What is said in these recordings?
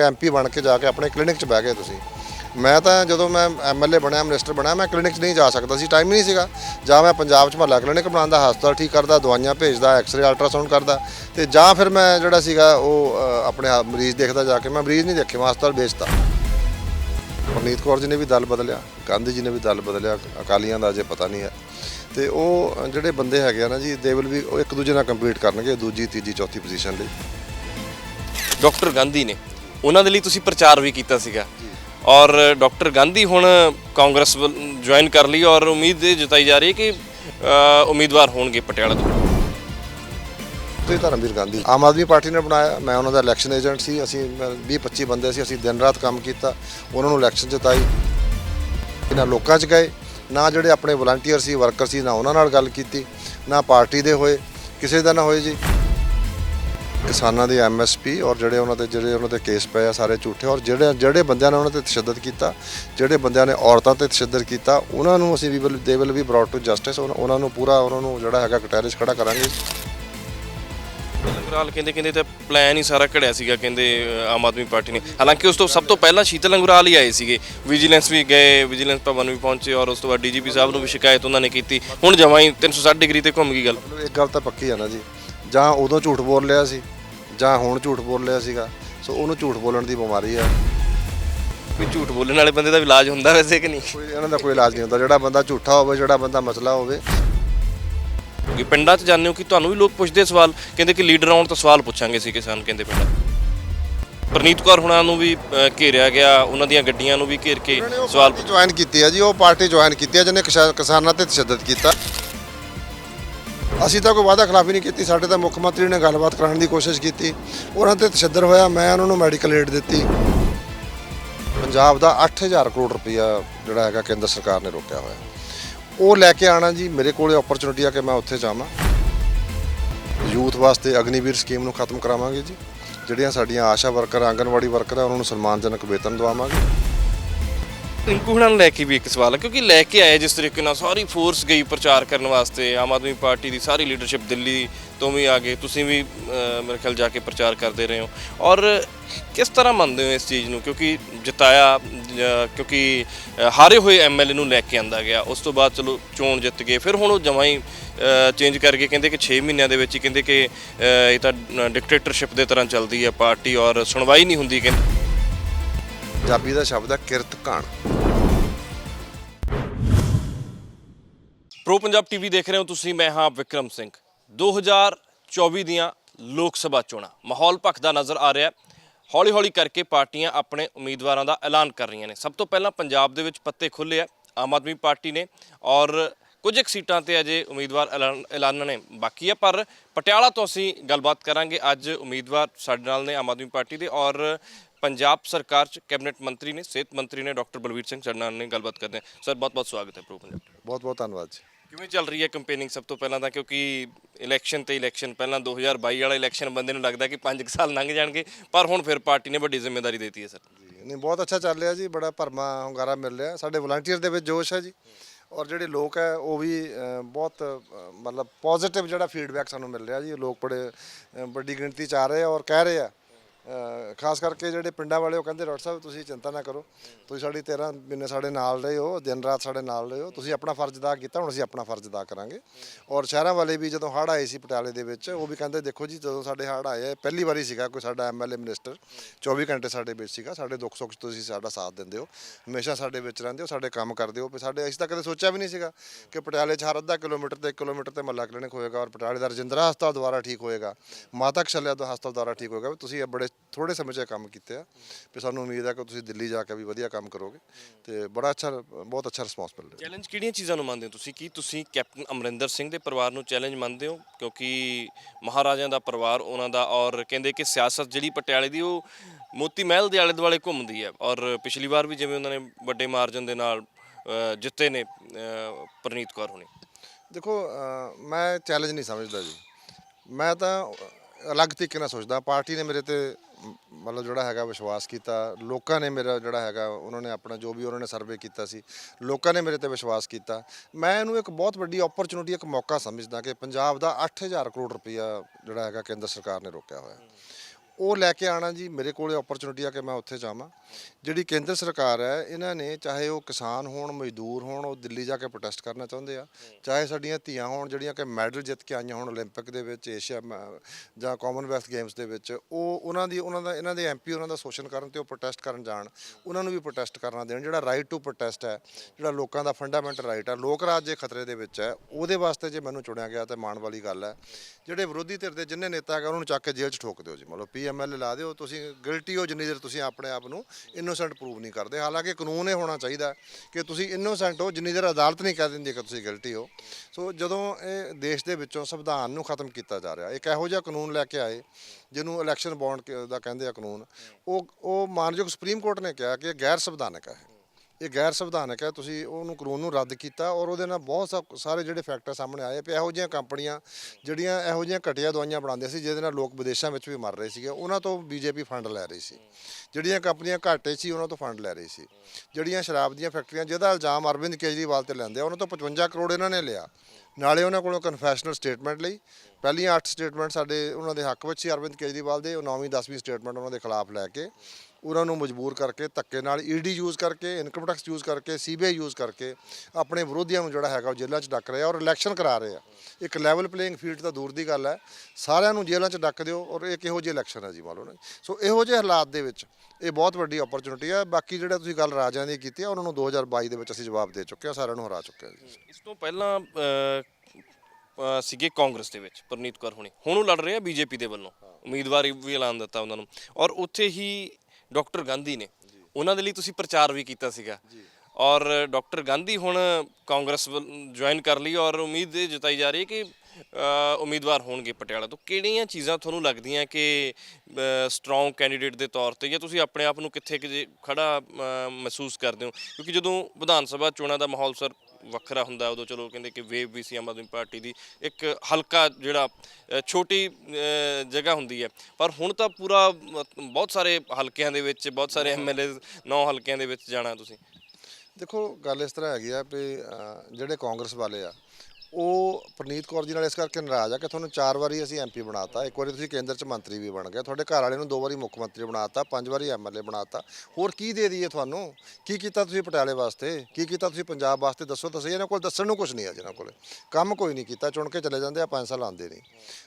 MP ਬਣ ਕੇ ਜਾ ਕੇ ਆਪਣੇ ਕਲੀਨਿਕ 'ਚ ਬਹਿ ਗਏ ਤੁਸੀਂ। ਮੈਂ ਤਾਂ ਜਦੋਂ ਮੈਂ ਐਮਐਲਏ ਬਣਿਆ, ਮਿਨਿਸਟਰ ਬਣਿਆ, ਮੈਂ ਕਲੀਨਿਕ 'ਚ ਨਹੀਂ ਜਾ ਸਕਦਾ ਸੀ, ਟਾਈਮ ਹੀ ਨਹੀਂ ਸੀਗਾ। ਜਾਂ ਮੈਂ ਪੰਜਾਬ 'ਚ ਮਹੱਲਾ ਕਲੀਨਿਕ ਬਣਾਉਂਦਾ ਹਸਪਤਾਲ ਠੀਕ ਕਰਦਾ, ਦਵਾਈਆਂ ਭੇਜਦਾ, ਐਕਸ-ਰੇ, ਅਲਟਰਾਸਾਊਂਡ ਕਰਦਾ, ਤੇ ਜਾਂ ਫਿਰ ਮੈਂ ਜਿਹੜਾ ਸੀਗਾ ਉਹ ਆਪਣੇ ਹਾ- ਮਰੀਜ਼ ਦੇਖਦਾ ਜਾ ਕੇ, ਮੈਂ ਮਰੀਜ਼ ਨਹੀਂ ਦੇਖੇ ਮੈਂ ਹਸਪਤਾਲ ਵੇਚਤਾ। ਪਰਨੀਤ ਕੌਰ ਜੀ ਨੇ ਵੀ ਦਲ ਬਦਲਿਆ, ਗਾਂਧੀ ਜੀ ਨੇ ਵੀ ਦਲ ਬਦਲਿਆ, ਅਕਾਲੀਆਂ ਦਾ ਅਜੇ ਪਤਾ ਨਹੀਂ ਹੈ। ਤੇ ਉਹ ਜਿਹੜੇ ਬੰਦੇ ਹੈਗੇ ਆ ਨਾ ਜੀ ਦੇ ਵਿਲ ਵੀ ਉਹ ਇੱਕ ਦੂਜੇ ਨਾਲ ਕੰਪੀਟ ਕਰਨਗੇ, ਦੂਜੀ, ਤੀਜੀ, ਚੌਥੀ ਪੋਜੀਸ਼ਨ ਲਈ। ਡਾਕਟਰ ਗਾਂਧੀ ਨੇ ਉਹਨਾਂ ਦੇ ਲਈ ਤੁਸੀਂ ਪ੍ਰਚਾਰ ਵੀ ਕੀਤਾ ਸੀਗਾ। ਔਰ ਡਾਕਟਰ ਗਾਂਧੀ ਹੁਣ ਕਾਂਗਰਸ ਜੁਆਇਨ ਕਰ ਲਈ ਔਰ ਉਮੀਦ ਇਹ ਜਤਾਈ ਜਾ ਰਹੀ ਹੈ ਕਿ ਅ, ਉਮੀਦਵਾਰ ਹੋਣਗੇ ਪਟਿਆਲਾ ਤੋਂ। ਤੇ ਧਰਮਵੀਰ ਗਾਂਧੀ ਆਮ ਆਦਮੀ ਪਾਰਟੀ ਨੇ ਬਣਾਇਆ। ਮੈਂ ਉਹਨਾਂ ਦਾ ਇਲੈਕਸ਼ਨ ਏਜੰਟ ਸੀ। ਅਸੀਂ 20 25 ਬੰਦੇ ਸੀ। ਅਸੀਂ ਦਿਨ ਰਾਤ ਕੰਮ ਕੀਤਾ। ਉਹਨਾਂ ਨੂੰ ਇਲੈਕਸ਼ਨ ਜਿਤਾਈ। ਨਾ ਲੋਕਾਂ 'ਚ ਗਏ ਨਾ ਜਿਹੜੇ ਆਪਣੇ ਵਲੰਟੀਅਰ ਸੀ ਵਰਕਰ ਸੀ ਨਾ ਉਹਨਾਂ ਨਾਲ ਗੱਲ ਕੀਤੀ ਨਾ ਪਾਰਟੀ ਦੇ ਹੋਏ। ਕਿਸੇ ਦਾ ਨਾ ਹੋਏ ਜੀ। ਕਿਸਾਨਾਂ ਦੀ ਐਮਐਸਪੀ ਔਰ ਜਿਹੜੇ ਉਹਨਾਂ ਦੇ ਜਿਹੜੇ ਉਹਨਾਂ ਦੇ ਕੇਸ ਪਏ ਆ ਸਾਰੇ ਝੂਠੇ ਔਰ ਜਿਹੜੇ ਜਿਹੜੇ ਬੰਦਿਆਂ ਨੇ ਉਹਨਾਂ ਤੇ ਤਸ਼ੱਦਦ ਕੀਤਾ ਜਿਹੜੇ ਬੰਦਿਆਂ ਨੇ ਔਰਤਾਂ ਤੇ ਤਸ਼ੱਦਦ ਕੀਤਾ ਉਹਨਾਂ ਨੂੰ ਅਸੀਂ we will they will we brought to justice ਉਹਨਾਂ ਨੂੰ ਪੂਰਾ ਉਹਨਾਂ ਨੂੰ ਜਿਹੜਾ ਹੈਗਾ ਕਟਹਿਰੇ 'ਚ ਖੜਾ ਕਰਾਂਗੇ। ਲੰਗਰਾਲ ਕਹਿੰਦੇ ਕਹਿੰਦੇ ਤਾਂ ਪਲਾਨ ਹੀ ਸਾਰਾ ਘੜਿਆ ਸੀਗਾ ਕਹਿੰਦੇ ਆਮ ਆਦਮੀ ਪਾਰਟੀ ਨੇ। ਹਾਲਾਂਕਿ ਉਸ ਤੋਂ ਸਭ ਤੋਂ ਪਹਿਲਾਂ ਸ਼ੀਤਲ ਲੰਗਰਾਲ ਹੀ ਆਏ ਸੀਗੇ। ਵਿਜੀਲੈਂਸ ਵੀ ਗਏ ਵਿਜੀਲੈਂਸ ਭਵਨ ਵੀ ਪਹੁੰਚੇ ਔਰ ਉਸ ਤੋਂ ਬਾਅਦ ਡੀਜੀਪੀ ਸਾਹਿਬ ਨੂੰ ਵੀ ਸ਼ਿਕਾਇਤ ਉਹਨਾਂ ਨੇ ਕੀਤੀ। ਹੁਣ ਜਮਾਂ ਹੀ 360 ਡਿਗਰੀ ਤੇ ਘੁੰਮ ਗਈ ਗੱਲ। ਇੱਕ ਗੱਲ ਤਾਂ ਪੱਕੀ ਆ ਨਾ ਜੀ। ਜਾਂ ਉਦੋਂ ਝੂਠ ਬੋਲ ਲਿਆ ਸੀ। ਜਾਂ ਹੁਣ ਝੂਠ ਬੋਲ ਲਿਆ ਸੀਗਾ ਸੋ ਉਹਨੂੰ ਝੂਠ ਬੋਲਣ ਦੀ ਬਿਮਾਰੀ ਆ। ਕੋਈ ਝੂਠ ਬੋਲਣ ਵਾਲੇ ਬੰਦੇ ਦਾ ਇਲਾਜ ਹੁੰਦਾ ਵੈਸੇ ਕਿ ਨਹੀਂ? ਕੋਈ ਇਹਨਾਂ ਦਾ ਕੋਈ ਇਲਾਜ ਨਹੀਂ ਹੁੰਦਾ ਜਿਹੜਾ ਬੰਦਾ ਝੂਠਾ ਹੋਵੇ ਜਿਹੜਾ ਬੰਦਾ ਮਸਲਾ ਹੋਵੇ। ਕਿ ਪਿੰਡਾਂ 'ਚ ਜਾਂਦੇ ਹੋ ਕਿ ਤੁਹਾਨੂੰ ਵੀ ਲੋਕ ਪੁੱਛਦੇ ਸਵਾਲ ਕਹਿੰਦੇ ਕਿ ਲੀਡਰ ਆਉਣ ਤਾਂ ਸਵਾਲ ਪੁੱਛਾਂਗੇ ਸੀ ਕਿਸਾਨ ਕਹਿੰਦੇ ਪਿੰਡਾਂ ਪ੍ਰਨੀਤ ਕੌਰ ਹੁਣਾਂ ਨੂੰ ਵੀ ਅ, ਘੇਰਿਆ ਗਿਆ ਉਹਨਾਂ ਦੀਆਂ ਗੱਡੀਆਂ ਨੂੰ ਵੀ ਘੇਰ ਕੇ ਸਵਾਲ ਪੁੱਛ- ਜੁਆਇਨ ਕੀਤੀ ਹੈ ਜੀ ਉਹ ਪਾਰਟੀ ਜੁਆਇਨ ਕੀਤੀ ਹੈ ਜਿਹਨੇ ਕਿਸਾ- ਕਿਸਾਨਾਂ ਤੇ ਤਸ਼ੱਦਦ ਕੀਤਾ। ਅਸੀਂ ਤਾਂ ਕੋਈ ਵਾਅਦਾ ਖਿਲਾਫੀ ਨਹੀਂ ਕੀਤੀ। ਸਾਡੇ ਤਾਂ ਮੁੱਖ ਮੰਤਰੀ ਨੇ ਗੱਲਬਾਤ ਕਰਾਉਣ ਦੀ ਕੋਸ਼ਿਸ਼ ਕੀਤੀ। ਉਹਨਾਂ ਤੇ ਤਸ਼ੱਦਦ ਹੋਇਆ, ਮੈਂ ਉਹਨਾਂ ਨੂੰ ਮੈਡੀਕਲ ਏਡ ਦਿੱਤੀ। ਪੰਜਾਬ ਦਾ 8000 ਕਰੋੜ ਰੁਪਇਆ ਜਿਹੜਾ ਹੈਗਾ ਕੇਂਦਰ ਸਰਕਾਰ ਨੇ ਰੋਕਿਆ ਹੋਇਆ। ਉਹ ਲੈ ਕੇ ਆਣਾ ਜੀ, ਮੇਰੇ ਕੋਲੇ ਓਪਰਚੁਨਿਟੀ ਆ ਕਿ ਮੈਂ ਉੱਥੇ ਜਾਵਾਂ। ਯੂਥ ਵਾਸਤੇ ਅਗਨੀਵੀਰ ਸਕੀਮ ਨੂੰ ਖਤਮ ਕਰਾਵਾਂਗੇ ਜੀ। ਜਿਹੜੀਆਂ ਸਾਡੀਆਂ ਆਸ਼ਾ ਵਰਕਰ ਆਂਗਨਵਾੜੀ ਵਰਕਰ ਆ, ਉਹਨਾਂ ਨੂੰ ਸਨਮਾਨਜਨਕ ਵੇਤਨ ਦਵਾਵਾਂਗੇ। ਰਿੰਕੂ ਹੁਣਾਂ ਨੂੰ ਲੈ ਕੇ ਵੀ ਇੱਕ ਸਵਾਲ ਹੈ ਕਿਉਂਕਿ ਲੈ ਕੇ ਆਏ ਜਿਸ ਤਰੀਕੇ ਨਾਲ ਸਾਰੀ ਫੋਰਸ ਗਈ ਪ੍ਰਚਾਰ ਕਰਨ ਵਾਸਤੇ ਆਮ ਆਦਮੀ ਪਾਰਟੀ ਦੀ ਸਾਰੀ ਲੀਡਰਸ਼ਿਪ ਦਿੱਲੀ ਤੋਂ ਵੀ ਆ ਗਏ ਤੁਸੀਂ ਵੀ ਅ, ਮੇਰੇ ਖਿਆਲ ਜਾ ਕੇ ਪ੍ਰਚਾਰ ਕਰਦੇ ਰਹੇ ਹੋ। ਔਰ ਕਿਸ ਤਰ੍ਹਾਂ ਮੰਨਦੇ ਹੋ ਇਸ ਚੀਜ਼ ਨੂੰ? ਕਿਉਂਕਿ ਜਿਤਾਇਆ ਜ- ਕਿਉਂਕਿ ਅ, ਹਾਰੇ ਹੋਏ ਐਮਐਲਏ ਨੂੰ ਲੈ ਕੇ ਆਂਦਾ ਗਿਆ ਉਸ ਤੋਂ ਬਾਅਦ ਚਲੋ ਚੋਣ ਜਿੱਤ ਗਏ ਫਿਰ ਹੁਣ ਉਹ ਜਮਾਂ ਹੀ ਚੇਂਜ ਕਰਕੇ ਕਹਿੰਦੇ ਕਿ 6 ਮਹੀਨਿਆਂ ਦੇ ਵਿੱਚ ਹੀ ਕਹਿੰਦੇ ਕਿ ਅ, ਇਹ ਤਾਂ ਡਿਕਟੇਟਰਸ਼ਿਪ ਦੇ ਤਰ੍ਹਾਂ ਚੱਲਦੀ ਹੈ ਪਾਰਟੀ ਔਰ ਸੁਣਵਾਈ ਨਹੀਂ ਹੁੰਦੀ ਕਹਿੰਦੇ। ਪੰਜਾਬੀ ਦਾ ਸ਼ਬਦ ਹੈ ਕਿਰਤ ਕਾਣ ਪ੍ਰੋ ਪੰਜਾਬ ਟੀਵੀ ਦੇਖ ਰਹੇ ਹੋ ਤੁਸੀਂ, ਮੈਂ ਹਾਂ ਵਿਕਰਮ ਸਿੰਘ। 2024 ਦੀਆਂ ਲੋਕ ਸਭਾ ਚੋਣਾਂ, ਮਾਹੌਲ ਭਖਦਾ ਨਜ਼ਰ ਆ ਰਿਹਾ ਹੌਲੀ ਹੌਲੀ ਕਰਕੇ ਪਾਰਟੀਆਂ ਆਪਣੇ ਉਮੀਦਵਾਰਾਂ ਦਾ ਐਲਾਨ ਕਰ ਰਹੀਆਂ ਨੇ। ਸਭ ਤੋਂ ਪਹਿਲਾਂ ਪੰਜਾਬ ਦੇ ਵਿੱਚ ਪੱਤੇ ਖੁੱਲੇ ਆ, ਆਮ ਆਦਮੀ ਪਾਰਟੀ ਨੇ, ਔਰ ਕੁਝ ਕੁ ਸੀਟਾਂ ਤੇ ਅਜੇ ਉਮੀਦਵਾਰ ਐਲਾਨ- ਐਲਾਨਣੇ ਬਾਕੀ ਆ, ਪਰ ਪਟਿਆਲਾ ਤੋਂ ਅਸੀਂ ਗੱਲਬਾਤ ਕਰਾਂਗੇ ਅੱਜ ਉਮੀਦਵਾਰ ਸਾਡੇ ਨਾਲ ਨੇ ਆਮ ਆਦਮੀ ਪਾਰਟੀ ਦੇ, ਔਰ ਪੰਜਾਬ ਸਰਕਾਰ ਚ ਕੈਬਨਿਟ ਮੰਤਰੀ ਨੇ, ਸਿਹਤ ਮੰਤਰੀ ਨੇ ਡਾਕਟਰ ਬਲਵੀਰ ਸਿੰਘ ਸਾਡੇ ਨਾਲ ਨੇ ਗੱਲਬਾਤ ਕਰਦੇ ਸਰ ਬਹੁਤ ਬਹੁਤ ਸਵਾਗਤ ਹੈ ਪ੍ਰੋ ਪੰਜਾਬ ਬਹੁਤ ਬਹੁਤ ਧੰਨਵਾਦ ਜੀ। ਕਿਵੇਂ ਚੱਲ ਰਹੀ ਹੈ ਕੰਪੇਨਿੰਗ ਸਭ ਤੋਂ ਪਹਿਲਾਂ ਤਾਂ? ਕਿਉਂਕਿ ਇਲੈਕਸ਼ਨ ਤੇ ਇਲੈਕਸ਼ਨ ਪਹਿਲਾਂ 2022 ਵਾਲਾ ਇਲੈਕਸ਼ਨ ਬੰਦੇ ਨੂੰ ਲੱਗਦਾ ਕਿ 5 ਸਾਲ ਲੰਘ ਜਾਣਗੇ ਪਰ ਹੁਣ ਫਿਰ ਪਾਰਟੀ ਨੇ ਵੱਡੀ ਜ਼ਿੰਮੇਵਾਰੀ ਦਿੱਤੀ ਹੈ ਸਰ। ਜੀ ਨਹੀਂ ਬਹੁਤ ਅੱਛਾ ਚੱਲ ਰਿਹਾ ਜੀ ਬੜਾ ਭਰਮਾ ਹੁੰਗਾਰਾ ਮਿਲ ਰਿਹਾ। ਸਾਡੇ ਵਲੰਟੀਅਰ ਦੇ ਵਿੱਚ ਜੋਸ਼ ਹੈ ਜੀ। ਔਰ ਜਿਹੜੇ ਲੋਕ ਹੈ ਉਹ ਵੀ ਅ, ਬਹੁਤ ਅ, ਮਤਲਬ ਪੋਜ਼ਿਟਿਵ ਜਿਹੜਾ ਫੀਡਬੈਕ ਸਾਨੂੰ ਮਿਲ ਰਿਹਾ ਜੀ। ਲੋਕ ਬੜੇ ਅ, ਵੱਡੀ ਗਿਣਤੀ ਚ ਆ ਰਹੇ ਆ ਔਰ ਕਹਿ ਰਹੇ ਆ ਖਾਸ ਕਰਕੇ ਜਿਹੜੇ ਪਿੰਡਾਂ ਵਾਲੇ ਉਹ ਕਹਿੰਦੇ, ਡਾਕਟਰ ਸਾਹਿਬ, ਤੁਸੀਂ ਚਿੰਤਾ ਨਾ ਕਰੋ। ਤੁਸੀਂ ਸਾਡੀ 13 ਮਹੀਨੇ ਸਾਡੇ ਨਾਲ ਰਹੇ ਹੋ, ਦਿਨ ਰਾਤ ਸਾਡੇ ਨਾਲ ਰਹੇ ਹੋ। ਤੁਸੀਂ ਆਪਣਾ ਫਰਜ਼ ਅਦਾ ਕੀਤਾ, ਹੁਣ ਅਸੀਂ ਆਪਣਾ ਫਰਜ਼ ਅਦਾ ਕਰਾਂਗੇ। ਔਰ ਸ਼ਹਿਰਾਂ ਵਾਲੇ ਵੀ ਜਦੋਂ ਹੜ੍ਹ ਆਏ ਸੀ ਪਟਿਆਲੇ ਦੇ ਵਿੱਚ, ਉਹ ਵੀ ਕਹਿੰਦੇ, ਦੇਖੋ ਜੀ, ਜਦੋਂ ਸਾਡੇ ਹੜ੍ਹ ਆਏ ਪਹਿਲੀ ਵਾਰੀ ਸੀਗਾ ਕੋਈ ਸਾਡਾ ਐਮਐਲਏ ਮਿਨਿਸਟਰ 24 ਘੰਟੇ ਸਾਡੇ ਵਿੱਚ ਸੀਗਾ। ਸਾਡੇ ਦੁੱਖ ਸੁੱਖ 'ਚ ਤੁਸੀਂ ਸਾਡਾ ਸਾਥ ਦਿੰਦੇ ਹੋ। ਹਮੇਸ਼ਾ ਸਾਡੇ ਵਿੱਚ ਰਹਿੰਦੇ ਹੋ, ਸਾਡੇ ਕੰਮ ਕਰਦੇ ਹੋ। ਵੀ ਸਾਡੇ ਅਸੀਂ ਤਾਂ ਕਦੇ ਸੋਚਿਆ ਵੀ ਨਹੀਂ ਸੀਗਾ ਕਿ ਪਟਿਆਲੇ 'ਚ ਹਰ ਅੱਧਾ ਕਿਲੋਮੀਟਰ ਤੇ 1 ਕਿਲੋਮੀਟਰ ਤੇ ਮੱਲਾ ਕਲੀਨਿਕ ਹੋਏਗਾ ਔਰ ਪਟਿਆਲੇ ਦਾ ਰਜਿੰਦਰਾ ਹਸਪਤਾਲ ਦੁਆਰਾ ਠੀਕ ਹੋਏਗਾ। ਮਾਤਾ ਕਸ਼ਲਿਆ ਦਾ ਹਸਪਤਾਲ ਦੁਆਰਾ ਠੀਕ ਹੋਏਗਾ। ਵੀ ਤੁਸੀਂ ਇਹ ਬੜੇ ਥੋੜੇ ਸਮੇਂ 'ਚ ਇਹ ਕੰਮ ਕੀਤੇ ਆ। ਵੀ ਸਾਨੂੰ ਉਮੀਦ ਹੈ ਕਿ ਤੁਸੀਂ ਦਿੱਲੀ ਜਾ ਕੇ ਵੀ ਵਧੀਆ ਕੰਮ ਕਰੋਗੇ। ਤੇ ਬੜਾ ਅੱਛਾ ਬਹੁਤ ਅੱਛਾ ਰਿਸਪੌਂਸ ਮਿਲ ਰਿਹਾ। ਚੈਲੰਜ ਕਿਹੜੀਆਂ ਚੀਜ਼ਾਂ ਨੂੰ ਮੰਨਦੇ ਹੋ ਤੁਸੀਂ? ਕੀ ਤੁਸੀਂ ਕੈਪਟਨ ਅਮਰਿੰਦਰ ਸਿੰਘ ਦੇ ਪਰਿਵਾਰ ਨੂੰ ਚੈਲੰਜ ਮੰਨਦੇ ਹੋ? ਕਿਉਂਕਿ ਮਹਾਰਾਜਿਆਂ ਦਾ ਪਰਿਵਾਰ ਉਹਨਾਂ ਦਾ ਔਰ ਕਹਿੰਦੇ ਕਿ ਸਿਆਸਤ ਜਿਹੜੀ ਪਟਿਆਲੇ ਦੀ ਉਹ ਮੋਤੀ ਮਹਿਲ ਦੇ ਆਲੇ ਦੁਆਲੇ ਘੁੰਮਦੀ ਹੈ। ਔਰ ਪਿਛਲੀ ਵਾਰ ਵੀ ਜਿਵੇਂ ਉਹਨਾਂ ਨੇ ਵੱਡੇ ਮਾਰਜਨ ਦੇ ਨਾਲ ਜਿੱਤੇ ਨੇ ਪ੍ਰਨੀਤ ਕੌਰ ਹੁਣੇ। ਦੇਖੋ ਮੈਂ ਚੈਲੰਜ ਨਹੀਂ ਸਮਝਦਾ ਜੀ। ਮੈਂ ਤਾਂ ਅਲੱਗ ਤਰੀਕੇ ਨਾਲ ਸੋਚਦਾ। ਪਾਰਟੀ ਨੇ ਮੇਰੇ ਤੇ ਮਤਲਬ ਜਿਹੜਾ ਹੈਗਾ ਵਿਸ਼ਵਾਸ ਕੀਤਾ, ਲੋਕਾਂ ਨੇ ਮੇਰਾ ਜਿਹੜਾ ਹੈਗਾ, ਉਹਨਾਂ ਨੇ ਆਪਣਾ ਜੋ ਵੀ ਉਹਨਾਂ ਨੇ ਸਰਵੇ ਕੀਤਾ ਸੀ, ਲੋਕਾਂ ਨੇ ਮੇਰੇ ਤੇ ਵਿਸ਼ਵਾਸ ਕੀਤਾ। ਮੈਂ ਇਹਨੂੰ ਇੱਕ ਬਹੁਤ ਵੱਡੀ ਓਪਰਚੁਨਿਟੀ ਇੱਕ ਮੌਕਾ ਸਮਝਦਾ ਕਿ ਪੰਜਾਬ ਦਾ 8000 ਕਰੋੜ ਰੁਪਇਆ ਜਿਹੜਾ ਹੈਗਾ ਕੇਂਦਰ ਸਰਕਾਰ ਨੇ ਰੋਕਿਆ ਹੋਇਆ। ਉਹ ਲੈ ਕੇ ਆਣਾ ਜੀ ਮੇਰੇ ਕੋਲੇ ਓਪਰਚੁਨਿਟੀ ਆ ਕਿ ਮੈਂ ਉੱਥੇ ਜਾਵਾਂ ਜਿਹੜੀ ਕੇਂਦਰ ਸਰਕਾਰ ਹੈ ਇਹਨਾਂ ਨੇ ਚਾਹੇ ਉਹ ਕਿਸਾਨ ਹੋਣ ਮਜ਼ਦੂਰ ਹੋਣ ਉਹ ਦਿੱਲੀ ਜਾ ਕੇ ਪ੍ਰੋਟੈਸਟ ਕਰਨਾ ਚਾਹੁੰਦੇ ਆ ਚਾਹੇ ਸਾਡੀਆਂ ਧੀਆਂ ਹੋਣ ਜਿਹੜੀਆਂ ਕਿ ਮੈਡਲ ਜਿੱਤ ਕੇ ਆਈਆਂ ਹੋਣ 올림픽 ਦੇ ਵਿੱਚ ਏਸ਼ੀਆ ਮ- ਜਾਂ ਕਾਮਨਵੈਲਥ ਗੇਮਸ ਦੇ ਵਿੱਚ ਉਹ ਉਹਨਾਂ ਦੀ ਉਹਨਾਂ ਦਾ ਇਹਨਾਂ ਦੇ ਐਮਪੀ ਉਹਨਾਂ ਦਾ ਸ਼ੋਸ਼ਣ ਕਰਨ ਤੇ ਉਹ ਪ੍ਰੋਟੈਸਟ ਕਰਨ ਜਾਣ ਉਹਨਾਂ ਨੂੰ ਵੀ ਪ੍ਰੋਟੈਸਟ ਕਰਨਾ ਦੇਣ ਜਿਹੜਾ ਰਾਈਟ ਟੂ ਪ੍ਰੋਟੈਸਟ ਹੈ ਜਿਹੜਾ ਲੋਕਾਂ ਦਾ ਫੰਡਾਮੈਂਟਲ ਰਾਈਟ ਹੈ ਲੋਕ ਰਾਜ ਜੇ ਖਤਰੇ ਦੇ ਵਿੱਚ ਹੈ ਉਹਦੇ ਵਾਸਤੇ ਜੇ ਮੈਨੂੰ ਚੁਣਿਆ ਗਿਆ ਤੇ ਮਾਣ ਵਾਲੀ ਗੱਲ ਹੈ ਜਿਹੜੇ ਵਿਰੋਧੀ ਧਿਰ ਦੇ ਜਿੰਨੇ ਨੇਤਾ ਹੈਗਾ ਉਹਨਾਂ ਨੂੰ ਚੱਕ ਕੇ ਜੇਲ੍ਹ 'ਚ ਠੋਕ ਦਿਓ ਜੀ ਮਤਲਬ ਪੀਐਮਐਲ ਲਾ ਦਿਓ, ਤੁਸੀਂ ਗਿਲਟੀ ਹੋ ਜਿੰਨੀ ਦੇਰ ਤੁਸੀਂ ਆਪਣੇ ਆਪ ਨੂੰ ਇਨੋਸੈਂਟ ਪ੍ਰੂਵ ਨਹੀਂ ਕਰਦੇ। ਹਾਲਾਂਕਿ ਕਾਨੂੰਨ ਇਹ ਹੋਣਾ ਚਾਹੀਦਾ ਕਿ ਤੁਸੀਂ ਇਨੋਸੈਂਟ ਹੋ, ਜਿੰਨੀ ਦੇਰ ਅਦਾਲਤ ਨਹੀਂ ਕਹਿ ਦਿੰਦੀ ਕਿ ਤੁਸੀਂ ਗਿਲਟੀ ਹੋ। ਸੋ ਜਦੋਂ ਇਹ ਦੇਸ਼ ਦੇ ਵਿੱਚੋਂ ਸੰਵਿਧਾਨ ਨੂੰ ਖਤਮ ਕੀਤਾ ਜਾ ਰਿਹਾ, ਇੱਕ ਇਹੋ ਜਿਹਾ ਕਾਨੂੰਨ ਲੈ ਕੇ ਆਏ, ਜਿਹਨੂੰ ਇਲੈਕਸ਼ਨ ਬੌਂਡ ਦਾ ਕਹਿੰਦੇ ਆ ਕਾਨੂੰਨ, ਉਹ ਉਹ ਮਾਨਯੋਗ ਸੁਪਰੀਮ ਕੋਰਟ ਨੇ ਕਿਹਾ ਕਿ ਇਹ ਗੈਰ ਸੰਵਿਧਾਨਕ ਹੈ। ਇਹ ਗੈਰ ਸੰਵਿਧਾਨਕ ਹੈ, ਤੁਸੀਂ ਉਹਨੂੰ ਕਾਨੂੰਨ ਨੂੰ ਰੱਦ ਕੀਤਾ ਔਰ ਉਹਦੇ ਨਾਲ ਬਹੁਤ ਸਾ- ਸਾਰੇ ਜਿਹੜੇ ਫੈਕਟਰ ਸਾਹਮਣੇ ਆਏ ਪਏ ਇਹੋ ਜਿਹੀਆਂ ਕੰਪਨੀਆਂ ਜਿਹੜੀਆਂ ਇਹੋ ਜਿਹੀਆਂ ਘਟੀਆ ਦਵਾਈਆਂ ਬਣਾਉਂਦੀਆਂ ਸੀ, ਜਿਹਦੇ ਨਾਲ ਲੋਕ ਵਿਦੇਸ਼ਾਂ ਵਿੱਚ ਵੀ ਮਰ ਰਹੇ ਸੀਗੇ, ਉਹਨਾਂ ਤੋਂ ਬੀਜੇਪੀ ਫੰਡ ਲੈ ਰਹੀ ਸੀ। ਜਿਹੜੀਆਂ ਕੰਪਨੀਆਂ ਘਾਟੇ ਸੀ, ਉਹਨਾਂ ਤੋਂ ਫੰਡ ਲੈ ਰਹੀ ਸੀ। ਜਿਹੜੀਆਂ ਸ਼ਰਾਬ ਦੀਆਂ ਫੈਕਟਰੀਆਂ, ਜਿਹਦਾ ਇਲਜ਼ਾਮ ਅਰਵਿੰਦ ਕੇਜਰੀਵਾਲ ਤੇ ਲੈਂਦੇ ਆ, ਉਹਨਾਂ ਤੋਂ 55 ਕਰੋੜ ਇਹਨਾਂ ਨੇ ਲਿਆ। ਨਾਲੇ ਉਹਨਾਂ ਕੋਲੋਂ ਕਨਫੈਸ਼ਨਲ ਸਟੇਟਮੈਂਟ ਲਈ। ਪਹਿਲੀਆਂ 8 ਸਟੇਟਮੈਂਟ ਸਾਡੇ ਉਹਨਾਂ ਦੇ ਹੱਕ ਵਿੱਚ ਸੀ ਅਰਵਿੰਦ ਕੇਜਰੀਵਾਲ ਦੇ, ਉਹ 9ਵੀਂ 10ਵੀਂ ਸਟੇਟਮੈਂਟ ਉਹਨਾਂ ਦੇ ਖਿਲਾਫ ਲੈ ਕੇ। ਉਹਨਾਂ ਨੂੰ ਮਜਬੂਰ ਕਰਕੇ, ਧੱਕੇ ਨਾਲ ਈਡੀ ਯੂਜ਼ ਕਰਕੇ, ਇਨਕਮ ਟੈਕਸ ਯੂਜ਼ ਕਰਕੇ ਸੀਬੀਆਈ ਯੂਜ਼ ਕਰਕੇ ਆਪਣੇ ਵਿਰੋਧੀਆਂ ਨੂੰ ਜਿਹੜਾ ਹੈਗਾ ਉਹ ਜੇਲ੍ਹਾਂ 'ਚ ਡੱਕ ਰਹੇ ਆ ਔਰ ਇਲੈਕਸ਼ਨ ਕਰਾ ਰਹੇ ਆ। ਇੱਕ ਲੈਵਲ ਪਲੇਇੰਗ ਫੀਲਡ ਤਾਂ ਦੂਰ ਦੀ ਗੱਲ ਹੈ। ਸਾਰਿਆਂ ਨੂੰ ਜੇਲ੍ਹਾਂ 'ਚ ਡੱਕ ਦਿਓ ਔਰ ਇਹ ਕਿਹੋ ਜਿਹੇ ਇਲੈਕਸ਼ਨ ਹੈ ਜੀ ਮੰਨ ਲਓ ਸੋ ਇਹੋ ਜਿਹੇ ਹਾਲਾਤ ਦੇ ਵਿੱਚ ਇਹ ਬਹੁਤ ਵੱਡੀ ਓਪਰਚੁਨਿਟੀ ਹੈ। ਬਾਕੀ ਜਿਹੜਾ ਤੁਸੀਂ ਗੱਲ ਰਾਜਾਂ ਦੀ ਕੀਤੀ ਹੈ, ਉਹਨਾਂ ਨੂੰ 2022 ਦੇ ਵਿੱਚ ਅਸੀਂ ਜਵਾਬ ਦੇ ਚੁੱਕੇ ਹਾਂ। ਸਾਰਿਆਂ ਨੂੰ ਹਰਾ ਚੁੱਕੇ ਹਾਂ ਜੀ। ਇਸ ਤੋਂ ਪਹਿਲਾਂ ਸੀਗੇ ਕਾਂਗਰਸ ਦੇ ਵਿੱਚ, ਪਰਨੀਤ ਕੌਰ ਹੁਣੀ। ਹੁਣ ਉਹ ਲੜ ਰਹੇ ਆ ਬੀਜੇਪੀ ਦੇ ਵੱਲੋਂ। ਉਮੀਦਵਾਰੀ ਵੀ ਐਲਾਨ ਦਿੱਤਾ ਉਹਨਾਂ ਨੂੰ। ਔਰ ਉੱਥੇ ਹੀ ਡਾਕਟਰ ਗਾਂਧੀ ਨੇ। ਉਹਨਾਂ ਦੇ ਲਈ ਤੁਸੀਂ ਪ੍ਰਚਾਰ ਵੀ ਕੀਤਾ ਸੀਗਾ। ਔਰ ਡਾਕਟਰ ਗਾਂਧੀ ਹੁਣ ਕਾਂਗਰਸ ਜੁਆਇਨ ਕਰ ਲਈ ਔਰ ਉਮੀਦ ਇਹ ਜਤਾਈ ਜਾ ਰਹੀ ਹੈ ਕਿ ਉਮੀਦਵਾਰ ਹੋਣਗੇ ਪਟਿਆਲਾ ਤੋਂ। ਕਿਹੜੀਆਂ ਚੀਜ਼ਾਂ ਤੁਹਾਨੂੰ ਲੱਗਦੀਆਂ ਕਿ ਸਟਰੋਂਗ ਕੈਂਡੀਡੇਟ ਦੇ ਤੌਰ ਤੇ ਜਾਂ ਤੁਸੀਂ ਆਪਣੇ ਆਪ ਨੂੰ ਕਿੱਥੇ ਖੜਾ ਮਹਿਸੂਸ ਕਰਦੇ ਹੋ? ਕਿਉਂਕਿ ਜਦੋਂ ਵਿਧਾਨ ਸਭਾ ਚੋਣਾਂ ਦਾ ਮਾਹੌਲ ਸਰ ਵੱਖਰਾ ਹੁੰਦਾ ਉਦੋਂ ਚਲੋ ਕਹਿੰਦੇ ਕਿ ਵੇਵ ਵੀ ਸੀ ਆਮ ਆਦਮੀ ਪਾਰਟੀ ਦੀ, ਇੱਕ ਹਲਕਾ ਜਿਹੜਾ ਛੋਟੀ ਜਗ੍ਹਾ ਹੁੰਦੀ ਹੈ। ਪਰ ਹੁਣ ਤਾਂ ਪੂਰਾ ਬਹੁਤ ਸਾਰੇ ਹਲਕਿਆਂ ਦੇ ਵਿੱਚ, ਬਹੁਤ ਸਾਰੇ ਐਮਐਲਏ ਨੌ ਹਲਕਿਆਂ ਦੇ ਵਿੱਚ ਜਾਣਾ ਤੁਸੀਂ। ਦੇਖੋ, ਗੱਲ ਇਸ ਤਰ੍ਹਾਂ ਹੈਗੀ ਆ ਵੀ ਜਿਹੜੇ ਕਾਂਗਰਸ ਵਾਲੇ ਆ ਉਹ ਪ੍ਰਨੀਤ ਕੌਰ ਜੀ ਨਾਲ ਇਸ ਕਰਕੇ ਨਾਰਾਜ਼ ਆ ਕਿ ਤੁਹਾਨੂੰ ਚਾਰ ਵਾਰੀ ਅਸੀਂ ਐਮਪੀ ਬਣਾਤਾ। ਇੱਕ ਵਾਰੀ ਤੁਸੀਂ ਕੇਂਦਰ 'ਚ ਮੰਤਰੀ ਵੀ ਬਣ ਗਏ। ਤੁਹਾਡੇ ਘਰ ਵਾਲੇ ਨੂੰ ਦੋ ਵਾਰੀ ਮੁੱਖ ਮੰਤਰੀ ਬਣਾਤਾ, ਪੰਜ ਵਾਰੀ ਐਮਐਲਏ ਬਣਾਤਾ। ਹੋਰ ਕੀ ਦੇ ਦਈਏ ਤੁਹਾਨੂੰ? ਕੀ ਕੀਤਾ ਤੁਸੀਂ ਪਟਿਆਲੇ ਵਾਸਤੇ? ਕੀ ਕੀਤਾ ਤੁਸੀਂ ਪੰਜਾਬ ਵਾਸਤੇ? ਦੱਸੋ ਤਾਂ ਸਹੀ, ਇਹਨਾਂ ਕੋਲ ਦੱਸਣ ਨੂੰ ਕੁਝ ਨਹੀਂ ਆ ਜਿਹਨਾਂ ਕੋਲ। ਕੰਮ ਕੋਈ ਨਹੀਂ ਕੀਤਾ, ਚੁਣ ਕੇ ਚਲੇ ਜਾਂਦੇ ਆ 5 ਸਾਲ ਆਉਂਦੇ ਨਹੀਂ।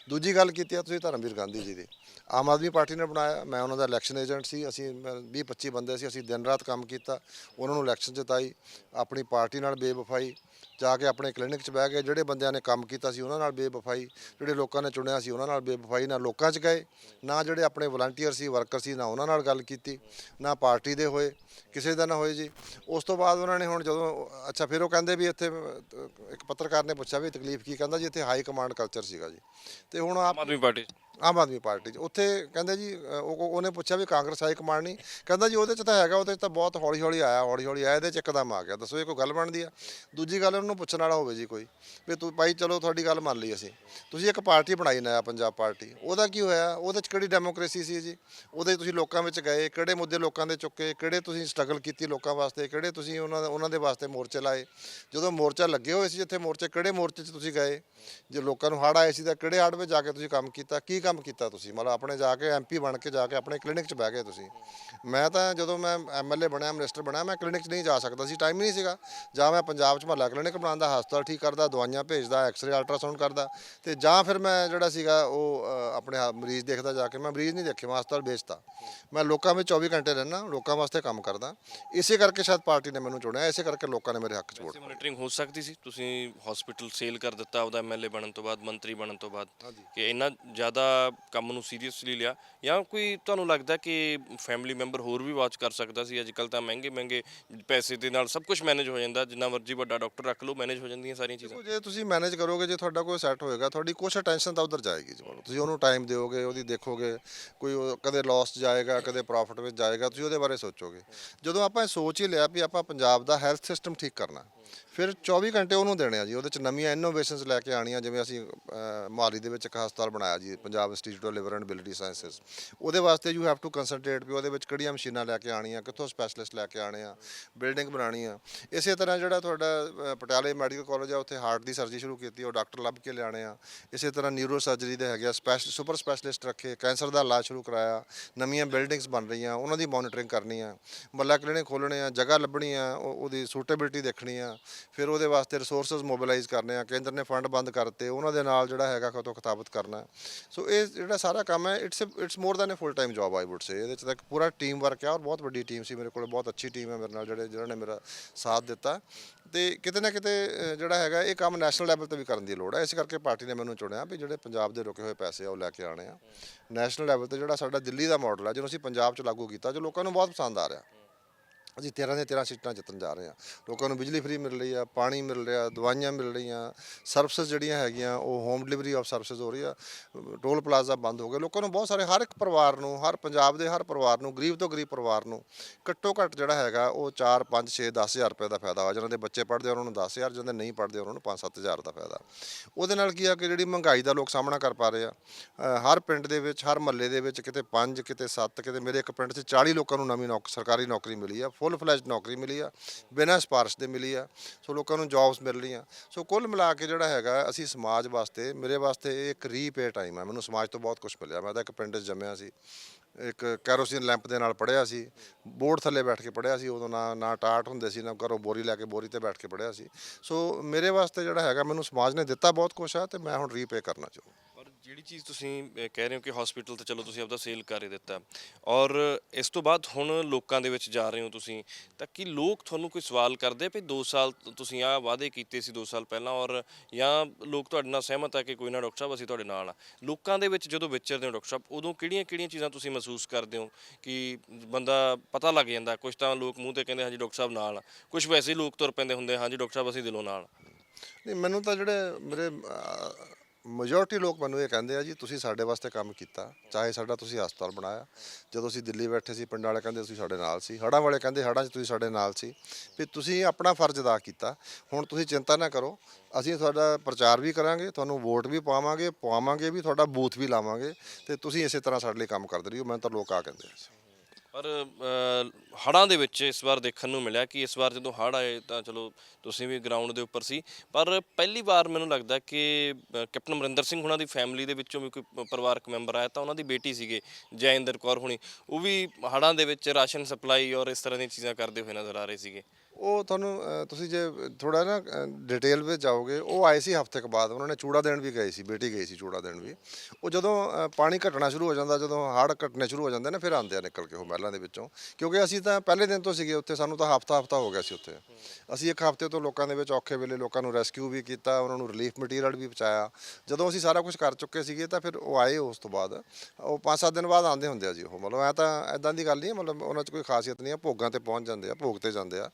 ਦੂਜੀ ਗੱਲ ਕੀਤੀ ਆ ਤੁਸੀਂ ਧਰਮਵੀਰ ਗਾਂਧੀ ਜੀ ਦੀ। ਆਮ ਆਦਮੀ ਪਾਰਟੀ ਨੇ ਬਣਾਇਆ, ਮੈਂ ਉਹਨਾਂ ਦਾ ਇਲੈਕਸ਼ਨ ਏਜੰਟ ਸੀ, ਅਸੀਂ 20 25 ਬੰਦੇ ਸੀ, ਅਸੀਂ ਦਿਨ ਰਾਤ ਕੰਮ ਕੀਤਾ, ਉਹਨਾਂ ਨੂੰ ਇਲੈਕਸ਼ਨ ਜਿਤਾਈ, ਆਪਣੀ ਪਾਰਟੀ ਨਾਲ ਬੇਵਫਾਈ ਜਾ ਕੇ ਆਪਣੇ ਕਲੀਨਿਕ 'ਚ ਬਹਿ ਕੇ ਜਿਹੜੇ ਬੰਦਿਆਂ ਨੇ ਕੰਮ ਕੀਤਾ ਸੀ, ਉਹਨਾਂ ਨਾਲ ਬੇਵਫਾਈ, ਜਿਹੜੇ ਲੋਕਾਂ ਨੇ ਚੁਣਿਆ ਸੀ, ਉਹਨਾਂ ਨਾਲ ਬੇਵਫਾਈ, ਨਾ ਲੋਕਾਂ 'ਚ ਗਏ, ਨਾ ਜਿਹੜੇ ਆਪਣੇ ਵਲੰਟੀਅਰ ਸੀ ਵਰਕਰ ਸੀ, ਨਾ ਉਹਨਾਂ ਨਾਲ ਗੱਲ ਕੀਤੀ, ਨਾ ਪਾਰਟੀ ਦੇ ਹੋਏ, ਕਿਸੇ ਦਾ ਨਾ ਹੋਏ ਜੀ। ਉਸ ਤੋਂ ਬਾਅਦ ਉਹਨਾਂ ਨੇ ਹੁਣ ਜਦੋਂ, ਅੱਛਾ, ਫਿਰ ਉਹ ਕਹਿੰਦੇ ਵੀ ਇੱਥੇ ਇੱਕ ਪੱਤਰਕਾਰ ਨੇ ਪੁੱਛਿਆ ਵੀ ਤਕਲੀਫ ਕੀ ਕਹਿੰਦਾ ਜੀ? ਇੱਥੇ ਹਾਈ ਕਮਾਂਡ ਕਲਚਰ ਸੀਗਾ ਜੀ। ਤੇ ਹੁਣ ਆਪ ਆਮ ਆਦਮੀ ਪਾਰਟੀ ਆਮ ਆਦਮੀ ਪਾਰਟੀ 'ਚ। ਉੱਥੇ ਕਹਿੰਦੇ ਜੀ ਅ, ਉਹ ਉਹ- ਉਹਨੇ ਪੁੱਛਿਆ ਵੀ ਕਾਂਗਰਸ ਹਾਈ ਕਮਾਂਡ ਨਹੀਂ। ਕਹਿੰਦਾ ਜੀ ਉਹਦੇ 'ਚ ਤਾਂ ਹੈਗਾ ਉਹਦੇ 'ਚ ਤਾਂ ਬਹੁਤ ਹੌਲੀ ਹੌਲੀ ਆਇਆ ਹੌਲੀ ਹੌਲੀ ਆਇਆ ਇਹਦੇ 'ਚ ਇੱਕਦਮ ਆ ਗਿਆ। ਦੱਸੋ ਇਹ ਕੋਈ ਗੱਲ ਬਣਦੀ ਆ? ਦੂਜੀ ਗੱਲ ਉਹਨੂੰ ਪੁੱਛਣ ਵਾਲਾ ਹੋਵੇ ਜੀ ਕੋਈ ਵੀ ਤੂੰ ਭਾਈ ਚਲੋ ਤੁਹਾਡੀ ਗੱਲ ਮੰਨ ਲਈ ਅਸੀਂ। ਤੁਸੀਂ ਇੱਕ ਪਾਰਟੀ ਬਣਾਈ ਨਇਆ ਪੰਜਾਬ ਪਾਰਟੀ। ਉਹਦਾ ਕੀ ਹੋਇਆ? ਉਹਦੇ 'ਚ ਕਿਹੜੀ ਡੈਮੋਕ੍ਰੇਸੀ ਸੀ ਜੀ? ਉਹਦੇ 'ਚ ਤੁਸੀਂ ਲੋਕਾਂ ਵਿੱਚ ਗਏ ਕਿਹੜੇ ਮੁੱਦੇ ਲੋਕਾਂ ਦੇ ਚੁੱਕੇ ਕਿਹੜੇ ਤੁਸੀਂ ਸਟਰਗਲ ਕੀਤੀ ਲੋਕਾਂ ਵਾਸਤੇ ਕਿਹੜੇ ਤੁਸੀਂ ਉਹਨਾਂ ਉਹਨਾਂ ਦੇ ਵਾਸਤੇ ਮੋਰਚੇ ਲਾਏ? ਜਦੋਂ ਮੋਰਚਾ ਲੱਗੇ ਹੋਏ ਸੀ ਜਿੱਥੇ ਮੋਰਚੇ ਕਿਹੜੇ ਮੋਰਚੇ 'ਚ ਤੁਸੀਂ ਗਏ? ਜੇ ਲੋਕਾਂ ਨੂੰ ਹੜ੍ਹ ਆਏ ਸੀ ਤਾਂ ਕਿਹੜੇ ਹੜ੍ਹ ਵਿੱਚ ਜਾ ਕੇ ਤੁਸੀਂ ਕੰਮ ਕੀਤਾ? ਕੀ ਕੰਮ ਕੀਤਾ ਤੁਸੀਂ ਮਤਲਬ ਆਪਣੇ ਜਾ ਕੇ ਐਮਪੀ ਬਣ ਕੇ ਜਾ ਕੇ ਆਪਣੇ ਕਲੀਨਿਕ 'ਚ ਬਹਿ ਗਏ ਤੁਸੀਂ। ਮੈਂ ਤਾਂ ਜਦੋਂ ਮੈਂ ਐਮਐਲਏ ਬਣਿਆ ਮਿਨਿਸਟਰ ਬਣਿਆ ਮੈਂ ਕਲੀਨਿਕ 'ਚ ਨਹੀਂ ਜਾ ਸਕਦਾ ਸੀ ਟਾਈਮ ਹੀ ਨਹੀਂ ਸੀਗਾ। ਜਾਂ ਮੈਂ ਪੰਜਾਬ 'ਚ ਮਹੱਲਾ ਕਲੀਨਿਕ ਬਣਾਉਂਦਾ ਹਸਪਤਾਲ ਠੀਕ ਕਰਦਾ ਦਵਾਈਆਂ ਭੇਜਦਾ ਐਕਸ-ਰੇ ਅਲਟਰਾਸਾਊਂਡ ਕਰਦਾ। ਤੇ ਜਾਂ ਫਿਰ ਮੈਂ ਜਿਹੜਾ ਸੀਗਾ ਉਹ ਆਪਣੇ ਮਰੀਜ਼ ਦੇਖਦਾ ਜਾ ਕੇ ਮੈਂ ਮਰੀਜ਼ ਨਹੀਂ ਦੇਖੇ ਮੈਂ ਹਸਪਤਾਲ ਵੇਚਤਾ। ਮੈਂ ਲੋਕਾਂ ਵਿੱਚ 24 ਘੰਟੇ ਰਹਿਣਾ ਲੋਕਾਂ ਵਾਸਤੇ ਕੰਮ ਕਰਦਾ। ਇਸੇ ਕਰਕੇ ਸ਼ਾਇਦ ਪਾਰਟੀ ਨੇ ਮੈਨੂੰ ਚੁਣਿਆ ਇਸੇ ਕਰਕੇ ਲੋਕਾਂ ਨੇ ਮੇਰੇ ਹੱਕ 'ਚ ਵੋਟ ਮੋਨੀਟਰਿੰਗ ਹੋ ਸਕਦੀ ਸੀ? ਤੁਸੀਂ ਹਸਪੀਟਲ ਸੇਲ ਕਰ ਦਿੱਤਾ ਉਹਦਾ ਐਮਐਲਏ ਬਣਨ ਤੋਂ ਬਾਅਦ ਮੰਤਰੀ ਬਣਨ ਤੋਂ ਬਾਅਦ। ਕਿ ਇੰਨਾ ਜ਼ਿਆਦਾ ਕੰਮ ਨੂੰ ਸੀਰੀਅਸਲੀ ਲਿਆ ਜਾਂ ਕੋਈ ਤੁਹਾਨੂੰ ਲੱਗਦਾ ਕਿ ਫੈਮਿਲੀ ਮੈਂਬਰ ਹੋਰ ਵੀ ਵਾਚ ਕਰ ਸਕਦਾ ਸੀ? ਅੱਜ ਕੱਲ ਤਾਂ ਮਹਿੰਗੇ ਮਹਿੰਗੇ ਪੈਸੇ ਦੇ ਨਾਲ ਸਭ ਕੁਝ ਮੈਨੇਜ ਹੋ ਜਾਂਦਾ। ਜਿੰਨਾ ਮਰਜ਼ੀ ਵੱਡਾ ਡਾਕਟਰ ਰੱਖ ਲਓ ਮੈਨੇਜ ਹੋ ਜਾਂਦੀਆਂ ਸਾਰੀਆਂ ਚੀਜ਼ਾਂ। ਜੇ ਤੁਸੀਂ ਮੈਨੇਜ ਕਰੋਗੇ, ਜੇ ਤੁਹਾਡਾ ਕੋਈ ਸੈੱਟ ਹੋਏਗਾ, ਤੁਹਾਡੀ ਕੁਛ ਅਟੈਂਸ਼ਨ ਤਾਂ ਉਧਰ ਜਾਏਗੀ ਜੀ ਤੁਸੀਂ ਉਹਨੂੰ ਟਾਈਮ ਦਿਓਗੇ, ਉਹਦੀ ਦੇਖੋਗੇ, ਕੋਈ ਉਹ ਕਦੇ ਲਾਸ ਜਾਏਗਾ, ਕਦੇ ਪ੍ਰੋਫਿਟ ਵਿੱਚ ਜਾਏਗਾ, ਤੁਸੀਂ ਉਹਦੇ ਬਾਰੇ ਸੋਚੋਗੇ। ਜਦੋਂ ਆਪਾਂ ਇਹ ਸੋਚ ਹੀ ਲਿਆ ਵੀ ਆਪਾਂ ਪੰਜਾਬ ਦਾ ਹੈਲਥ ਸਿਸਟਮ ਠੀਕ ਕਰਨਾ ਫਿਰ 24 ਘੰਟੇ ਉਹਨੂੰ ਦੇਣੇ ਆ ਜੀ ਉਹਦੇ ਚ ਨਵੀਆਂ ਇਨੋਵੇਸ਼ਨਸ ਲੈ ਕੇ ਆਣੀਆਂ ਜਿਵੇਂ ਅਸੀਂ ਅਹ, ਮੋਹਾਲੀ ਦੇ ਵਿੱਚ ਇੱਕ ਹਸਪਤਾਲ ਬਣਾਇਆ ਜੀ Punjab Institute of Liver and Biliary Sciences ਉਹਦੇ ਵਾਸਤੇ ਯੂ ਹੈਵ ਟੂ ਕਨਸੈਂਟਰੇਟ ਵੀ ਉਹਦੇ ਵਿੱਚ ਕਿਹੜੀਆਂ ਮਸ਼ੀਨਾਂ ਲੈ ਕੇ ਆਣੀਆਂ ਕਿੱਥੋਂ ਸਪੈਸ਼ਲਿਸਟ ਲੈ ਕੇ ਆਣੇ ਆ ਬਿਲਡਿੰਗ ਬਣਾਉਣੀ ਆ ਇਸੇ ਤਰ੍ਹਾਂ ਜਿਹੜਾ ਤੁਹਾਡਾ ਪਟਿਆਲੇ ਮੈਡੀਕਲ ਕਾਲਜ ਆ ਉੱਥੇ ਹਾਰਟ ਦੀ ਸਰਜਰੀ ਸ਼ੁਰੂ ਕੀਤੀ ਉਹ ਡਾਕਟਰ ਲੱਭ ਕੇ ਲਿਆਣੇ ਆ। ਇਸੇ ਤਰ੍ਹਾਂ ਨਿਊਰੋ ਸਰਜਰੀ ਦੇ ਹੈਗੇ ਆ ਸਪੈਸ਼ਲ ਸੁਪਰ ਸਪੈਸ਼ਲਿਸਟ ਰੱਖੇ ਕੈਂਸਰ ਦਾ ਇਲਾਜ ਸ਼ੁਰੂ ਕਰਾਇਆ ਨਵੀਆਂ ਬਿਲਡਿੰਗਸ ਬਣ ਰਹੀਆਂ ਉਹਨਾਂ ਦੀ ਮੋਨੀਟਰਿੰਗ ਕਰਨੀ ਆ। ਮੱਲਾ ਕਲੀਨਿਕ ਖੋਲ੍ਹਣੇ ਆ ਜਗ੍ਹਾ ਲੱਭਣੀ ਆ ਉਹ- ਉਹਦੀ ਸੂਟੇਬਿਲਟੀ ਦੇਖਣੀ ਆ। ਫਿਰ ਉਹਦੇ ਵਾਸਤੇ ਰਿਸੋਰਸਸ ਮੋਬਿਲਾਈਜ਼ ਕਰਨੇ ਆ, ਕੇਂਦਰ ਨੇ ਫੰਡ ਬੰਦ ਕਰਤੇ, ਉਹਨਾਂ ਦੇ ਨਾਲ ਜਿਹੜਾ ਹੈਗਾ ਖਤੋ ਖਤਾਬਤ ਕਰਨਾ ਸੋ ਇਹ ਜਿਹੜਾ ਸਾਰਾ ਕੰਮ ਹੈ it's it's more than a full time job I would say ਇਹਦੇ ਚ ਤਾਂ ਇੱਕ ਪੂਰਾ ਟੀਮ ਵਰਕ ਹੈ ਔਰ ਬਹੁਤ ਵੱਡੀ ਟੀਮ ਸੀ ਮੇਰੇ ਕੋਲ, ਬਹੁਤ ਅੱਛੀ ਟੀਮ ਹੈ ਮੇਰੇ ਨਾਲ, ਜਿਹੜੇ, ਜਿਹਨਾਂ ਨੇ ਮੇਰਾ ਸਾਥ ਦਿੱਤਾ। ਤੇ ਕਿਤੇ ਨਾ ਕਿਤੇ ਜਿਹੜਾ ਹੈਗਾ, ਇਹ ਕੰਮ ਨੈਸ਼ਨਲ ਲੈਵਲ ਤੇ ਵੀ ਕਰਨ ਦੀ ਲੋੜ ਹੈ। ਇਸ ਕਰਕੇ ਪਾਰਟੀ ਨੇ ਮੈਨੂੰ ਚੁਣਿਆ ਵੀ ਜਿਹੜੇ ਪੰਜਾਬ ਦੇ ਰੁਕੇ ਹੋਏ ਪੈਸੇ ਆ, ਉਹ ਲੈ ਕੇ ਆਣੇ ਆ। ਨੈਸ਼ਨਲ ਲੈਵਲ ਤੇ ਜਿਹੜਾ ਸਾਡਾ ਦਿੱਲੀ ਦਾ ਮਾਡਲ ਹੈ ਜਿਹਨੂੰ ਅਸੀਂ ਪੰਜਾਬ 'ਚ ਲਾਗੂ ਕੀਤਾ, ਜੋ ਲੋਕਾਂ ਨੂੰ ਬਹੁਤ ਪਸੰਦ ਆ ਰਿਹਾ। ਅਸੀਂ 13 ਦੀਆਂ 13 ਸੀਟਾਂ ਜਿੱਤਣ ਜਾ ਰਹੇ ਹਾਂ। ਲੋਕਾਂ ਨੂੰ ਬਿਜਲੀ ਫ੍ਰੀ ਮਿਲ ਰਹੀ ਆ, ਪਾਣੀ ਮਿਲ ਰਿਹਾ, ਦਵਾਈਆਂ ਮਿਲ ਰਹੀਆਂ ਸਰਵਿਸਿਜ਼ ਜਿਹੜੀਆਂ ਹੈਗੀਆਂ, ਉਹ ਹੋਮ ਡਿਲੀਵਰੀ ਆਫ ਸਰਵਿਸਿਜ਼ ਹੋ ਰਹੀ ਆ। ਟੋਲ ਪਲਾਜ਼ਾ ਬੰਦ ਹੋ ਗਿਆ। ਲੋਕਾਂ ਨੂੰ ਬਹੁਤ ਸਾਰੇ, ਹਰ ਇੱਕ ਪਰਿਵਾਰ ਨੂੰ, ਹਰ ਪੰਜਾਬ ਦੇ ਹਰ ਪਰਿਵਾਰ ਨੂੰ, ਗਰੀਬ ਤੋਂ ਗਰੀਬ ਪਰਿਵਾਰ ਨੂੰ ਘੱਟੋ ਘੱਟ ਜਿਹੜਾ ਹੈਗਾ, ਉਹ 4 5 6 10000 ਰੁਪਏ ਦਾ ਫਾਇਦਾ ਹੋਇਆ ਜਿਨ੍ਹਾਂ ਦੇ ਬੱਚੇ ਪੜ੍ਹਦੇ ਆ, ਉਹਨਾਂ ਨੂੰ 10000 ਜਿਹਨਾਂ ਦੇ ਨਹੀਂ ਪੜ੍ਹਦੇ, ਉਹਨਾਂ ਨੂੰ 5 7000 ਦਾ ਫਾਇਦਾ। ਉਹਦੇ ਨਾਲ ਕੀ ਆ ਕਿ ਜਿਹੜੀ ਮਹਿੰਗਾਈ ਦਾ ਲੋਕ ਸਾਹਮਣਾ ਕਰ ਪਾ ਰਹੇ ਆ। ਹਰ ਪਿੰਡ ਦੇ ਵਿੱਚ, ਹਰ ਮਹੱਲੇ ਦੇ ਵਿੱਚ ਕਿਤੇ 5 ਕਿਤੇ 7 ਕਿਤੇ ਮੇਰੇ ਇੱਕ ਪਿੰਡ 'ਚ 40 ਲੋਕਾਂ ਨੂੰ ਨਵੀਂ ਨੌਕ, ਸਰਕਾਰੀ ਨੌਕਰੀ ਮਿਲੀ ਆ। ਫੁੱਲ ਫਲੈਜ ਨੌਕਰੀ ਮਿਲੀ ਆ, ਬਿਨਾਂ ਸਿਫਾਰਿਸ਼ ਦੇ ਮਿਲੀ ਆ, ਸੋ ਲੋਕਾਂ ਨੂੰ ਜੌਬਸ ਮਿਲ ਰਹੀਆਂ। ਸੋ ਕੁੱਲ ਮਿਲਾ ਕੇ ਜਿਹੜਾ ਹੈਗਾ, ਅਸੀਂ ਸਮਾਜ ਵਾਸਤੇ, ਮੇਰੇ ਵਾਸਤੇ ਇਹ ਇੱਕ ਰੀਪੇ ਟਾਈਮ ਆ। ਮੈਨੂੰ ਸਮਾਜ ਤੋਂ ਬਹੁਤ ਕੁਝ ਮਿਲਿਆ। ਮੈਂ ਤਾਂ ਇੱਕ ਪਿੰਡ 'ਚ ਜੰਮਿਆ ਸੀ। ਇੱਕ ਕੈਰੋਸਿਨ ਲੈਂਪ ਦੇ ਨਾਲ ਪੜਿਆ ਸੀ। ਬੋਰਡ ਥੱਲੇ ਬੈਠ ਕੇ ਪੜਿਆ ਸੀ। ਉਦੋਂ ਨਾ ਨਾ ਟਾਟ ਹੁੰਦੇ ਸੀ, ਨਾ ਘਰੋਂ ਬੋਰੀ ਲੈ ਕੇ ਬੋਰੀ ਤੇ ਬੈਠ ਕੇ ਪੜਿਆ ਸੀ। ਸੋ ਮੇਰੇ ਵਾਸਤੇ ਜਿਹੜਾ ਹੈਗਾ, ਮੈਨੂੰ ਸਮਾਜ ਨੇ ਦਿੱਤਾ ਬਹੁਤ ਕੁਝ ਆ ਤੇ ਮੈਂ ਹੁਣ ਰੀਪੇ ਕਰਨਾ ਚਾਹੁੰਦਾ। ਜਿਹੜੀ ਚੀਜ਼ ਤੁਸੀਂ ਅਹ, ਕਹਿ ਰਹੇ ਹੋ ਕਿ ਹਸਪੀਟਲ ਤਾਂ ਚਲੋ ਤੁਸੀਂ ਆਪਦਾ ਸੇਲ ਕਰ ਹੀ ਦਿੱਤਾ। ਔਰ ਇਸ ਤੋਂ ਬਾਅਦ ਹੁਣ ਲੋਕਾਂ ਦੇ ਵਿੱਚ ਜਾ ਰਹੇ ਹੋ ਤੁਸੀਂ ਤਾਂ ਕਿ ਲੋਕ ਤੁਹਾਨੂੰ ਕੋਈ ਸਵਾਲ ਕਰਦੇ ਆ ਵੀ 2 ਸਾਲ ਤ- ਤੁਸੀਂ ਆਹ ਵਾਅਦੇ ਕੀਤੇ ਸੀ 2 ਸਾਲ ਪਹਿਲਾਂ ਔਰ ਜਾਂ ਲੋਕ ਤੁਹਾਡੇ ਨਾਲ ਸਹਿਮਤ ਆ ਕਿ ਕੋਈ ਨਾ ਡਾਕਟਰ ਸਾਹਿਬ ਅਸੀਂ ਤੁਹਾਡੇ ਨਾਲ ਆ। ਲੋਕਾਂ ਦੇ ਵਿੱਚ ਜਦੋਂ ਵਿਚਰਦੇ ਹੋ ਡਾਕਟਰ ਸਾਹਿਬ ਉਦੋਂ ਕਿਹੜੀਆਂ-ਕਿਹੜੀਆਂ ਚੀਜ਼ਾਂ ਤੁਸੀਂ ਮਹਿਸੂਸ ਕਰਦੇ ਹੋ ਕਿ ਬੰਦਾ ਪਤਾ ਲੱਗ ਜਾਂਦਾ ਕੁਝ ਤਾਂ ਲੋਕ ਮੂੰਹ ਤੇ ਕਹਿੰਦੇ ਹਾਂਜੀ ਡਾਕਟਰ ਸਾਹਿਬ ਨਾਲ ਆ। ਕੁਝ ਵੈਸੇ ਹੀ ਲੋਕ ਤੁਰ ਪੈਂਦੇ ਹੁੰਦੇ ਹਾਂਜੀ ਡਾਕਟਰ ਸਾਹਿਬ ਅਸੀਂ ਦਿਲੋਂ ਨਾਲ ਆ। ਨਹੀਂ ਮੈਨੂੰ ਤਾਂ ਜਿਹੜੇ ਮੇਰੇ ਮੈਜੋਰਟੀ ਲੋਕ ਮੈਨੂੰ ਇਹ ਕਹਿੰਦੇ ਆ ਜੀ, ਤੁਸੀਂ ਸਾਡੇ ਵਾਸਤੇ ਕੰਮ ਕੀਤਾ, ਚਾਹੇ ਸਾਡਾ ਤੁਸੀਂ ਹਸਪਤਾਲ ਬਣਾਇਆ। ਜਦੋਂ ਅਸੀਂ ਦਿੱਲੀ ਬੈਠੇ ਸੀ, ਪਿੰਡ ਵਾਲੇ ਕਹਿੰਦੇ ਤੁਸੀਂ ਸਾਡੇ ਨਾਲ ਸੀ, ਹੜ੍ਹਾਂ ਵਾਲੇ ਕਹਿੰਦੇ ਹੜ੍ਹਾਂ 'ਚ ਤੁਸੀਂ ਸਾਡੇ ਨਾਲ ਸੀ। ਵੀ ਤੁਸੀਂ ਆਪਣਾ ਫਰਜ਼ ਅਦਾ ਕੀਤਾ। ਹੁਣ ਤੁਸੀਂ ਚਿੰਤਾ ਨਾ ਕਰੋ, ਅਸੀਂ ਤੁਹਾਡਾ ਪ੍ਰਚਾਰ ਵੀ ਕਰਾਂਗੇ, ਤੁਹਾਨੂੰ ਵੋਟ ਵੀ ਪਾਵਾਂਗੇ ਪਾਵਾਂਗੇ ਵੀ, ਤੁਹਾਡਾ ਬੂਥ ਵੀ ਲਾਵਾਂਗੇ, ਤੇ ਤੁਸੀਂ ਇਸੇ ਤਰ੍ਹਾਂ ਸਾਡੇ ਲਈ ਕੰਮ ਕਰਦੇ ਰਹੀਓ, ਮੈਨੂੰ ਤਾਂ ਲੋਕ ਆ ਕਹਿੰਦੇ ਆ। ਪਰ ਹੜ੍ਹਾਂ ਦੇ ਵਿੱਚ ਇਸ ਵਾਰ ਦੇਖਣ ਨੂੰ ਮਿਲਿਆ ਕਿ ਇਸ ਵਾਰ ਜਦੋਂ ਹੜ੍ਹ ਆਏ ਤਾਂ ਚਲੋ ਤੁਸੀਂ ਵੀ ਗਰਾਊਂਡ ਦੇ ਉੱਪਰ ਸੀ। ਪਰ ਪਹਿਲੀ ਵਾਰ ਮੈਨੂੰ ਲੱਗਦਾ ਕਿ ਅ, ਕੈਪਟਨ ਅਮਰਿੰਦਰ ਸਿੰਘ ਹੁਣਾਂ ਦੀ ਫੈਮਿਲੀ ਦੇ ਵਿੱਚੋਂ ਵੀ ਕੋਈ ਪ- ਪਰਿਵਾਰਕ ਮੈਂਬਰ ਆਇਆ ਤਾਂ ਉਹਨਾਂ ਦੀ ਬੇਟੀ ਸੀਗੇ ਜੈਇੰਦਰ ਕੌਰ ਹੁਣੀ। ਉਹ ਵੀ ਹੜ੍ਹਾਂ ਦੇ ਵਿੱਚ ਰਾਸ਼ਨ ਸਪਲਾਈ ਔਰ ਇਸ ਤਰ੍ਹਾਂ ਦੀਆਂ ਚੀਜ਼ਾਂ ਕਰਦੇ ਹੋਏ ਨਜ਼ਰ ਆ ਰਹੇ ਸੀਗੇ। ਉਹ ਤੁਹਾਨੂੰ ਤੁਸੀਂ ਜੇ ਥੋੜਾ ਨਾ ਡਿਟੇਲ ਵਿੱਚ ਜਾਓਗੇ, ਉਹ ਆਏ ਸੀ ਹਫ਼ਤੇ ਕੁ ਬਾਅਦ, ਉਹਨਾਂ ਨੇ ਚੂੜਾ ਦੇਣ ਵੀ ਗਏ ਸੀ, ਬੇਟੀ ਗਈ ਸੀ ਚੂੜਾ ਦੇਣ ਵੀ। ਉਹ ਜਦੋਂ ਪਾਣੀ ਘਟਣਾ ਸ਼ੁਰੂ ਹੋ ਜਾਂਦਾ, ਜਦੋਂ ਹੜ੍ਹ ਘਟਣੇ ਸ਼ੁਰੂ ਹੋ ਜਾਂਦੇ ਨੇ, ਫਿਰ ਆਉਂਦੇ ਆ ਨਿਕਲ ਕੇ ਉਹ ਮਹਿਲਾਂ ਦੇ ਵਿੱਚੋਂ। ਕਿਉਂਕਿ ਅਸੀਂ ਤਾਂ ਪਹਿਲੇ ਦਿਨ ਤੋਂ ਸੀਗੇ ਉੱਥੇ, ਸਾਨੂੰ ਤਾਂ ਹਫ਼ਤਾ ਹਫ਼ਤਾ ਹੋ ਗਿਆ ਸੀ ਉੱਥੇ। ਅਸੀਂ ਇੱਕ ਹਫ਼ਤੇ ਤੋਂ ਲੋਕਾਂ ਦੇ ਵਿੱਚ ਔਖੇ ਵੇਲੇ ਲੋਕਾਂ ਨੂੰ ਰੈਸਕਿਊ ਵੀ ਕੀਤਾ, ਉਹਨਾਂ ਨੂੰ ਰਿਲੀਫ ਮਟੀਰੀਅਲ ਵੀ ਪਹੁੰਚਾਇਆ। ਜਦੋਂ ਅਸੀਂ ਸਾਰਾ ਕੁਝ ਕਰ ਚੁੱਕੇ ਸੀਗੇ, ਤਾਂ ਫਿਰ ਉਹ ਆਏ ਉਸ ਤੋਂ ਬਾਅਦ। ਉਹ 5-7 ਦਿਨ ਬਾਅਦ ਆਉਂਦੇ ਹੁੰਦੇ ਆ ਜੀ ਉਹ, ਮਤਲਬ ਐ ਤਾਂ, ਐਦਾਂ ਦੀ ਗੱਲ ਨਹੀਂ ਮਤਲਬ ਉਹਨਾਂ 'ਚ ਕੋਈ ਖਾਸੀਅਤ ਨਹੀਂ ਆ ਭੋਗਾਂ ਤੇ ਪਹੁੰਚ ਜਾਂਦੇ ਆ, ਭੋਗ ਤੇ ਜਾਂਦੇ ਆ।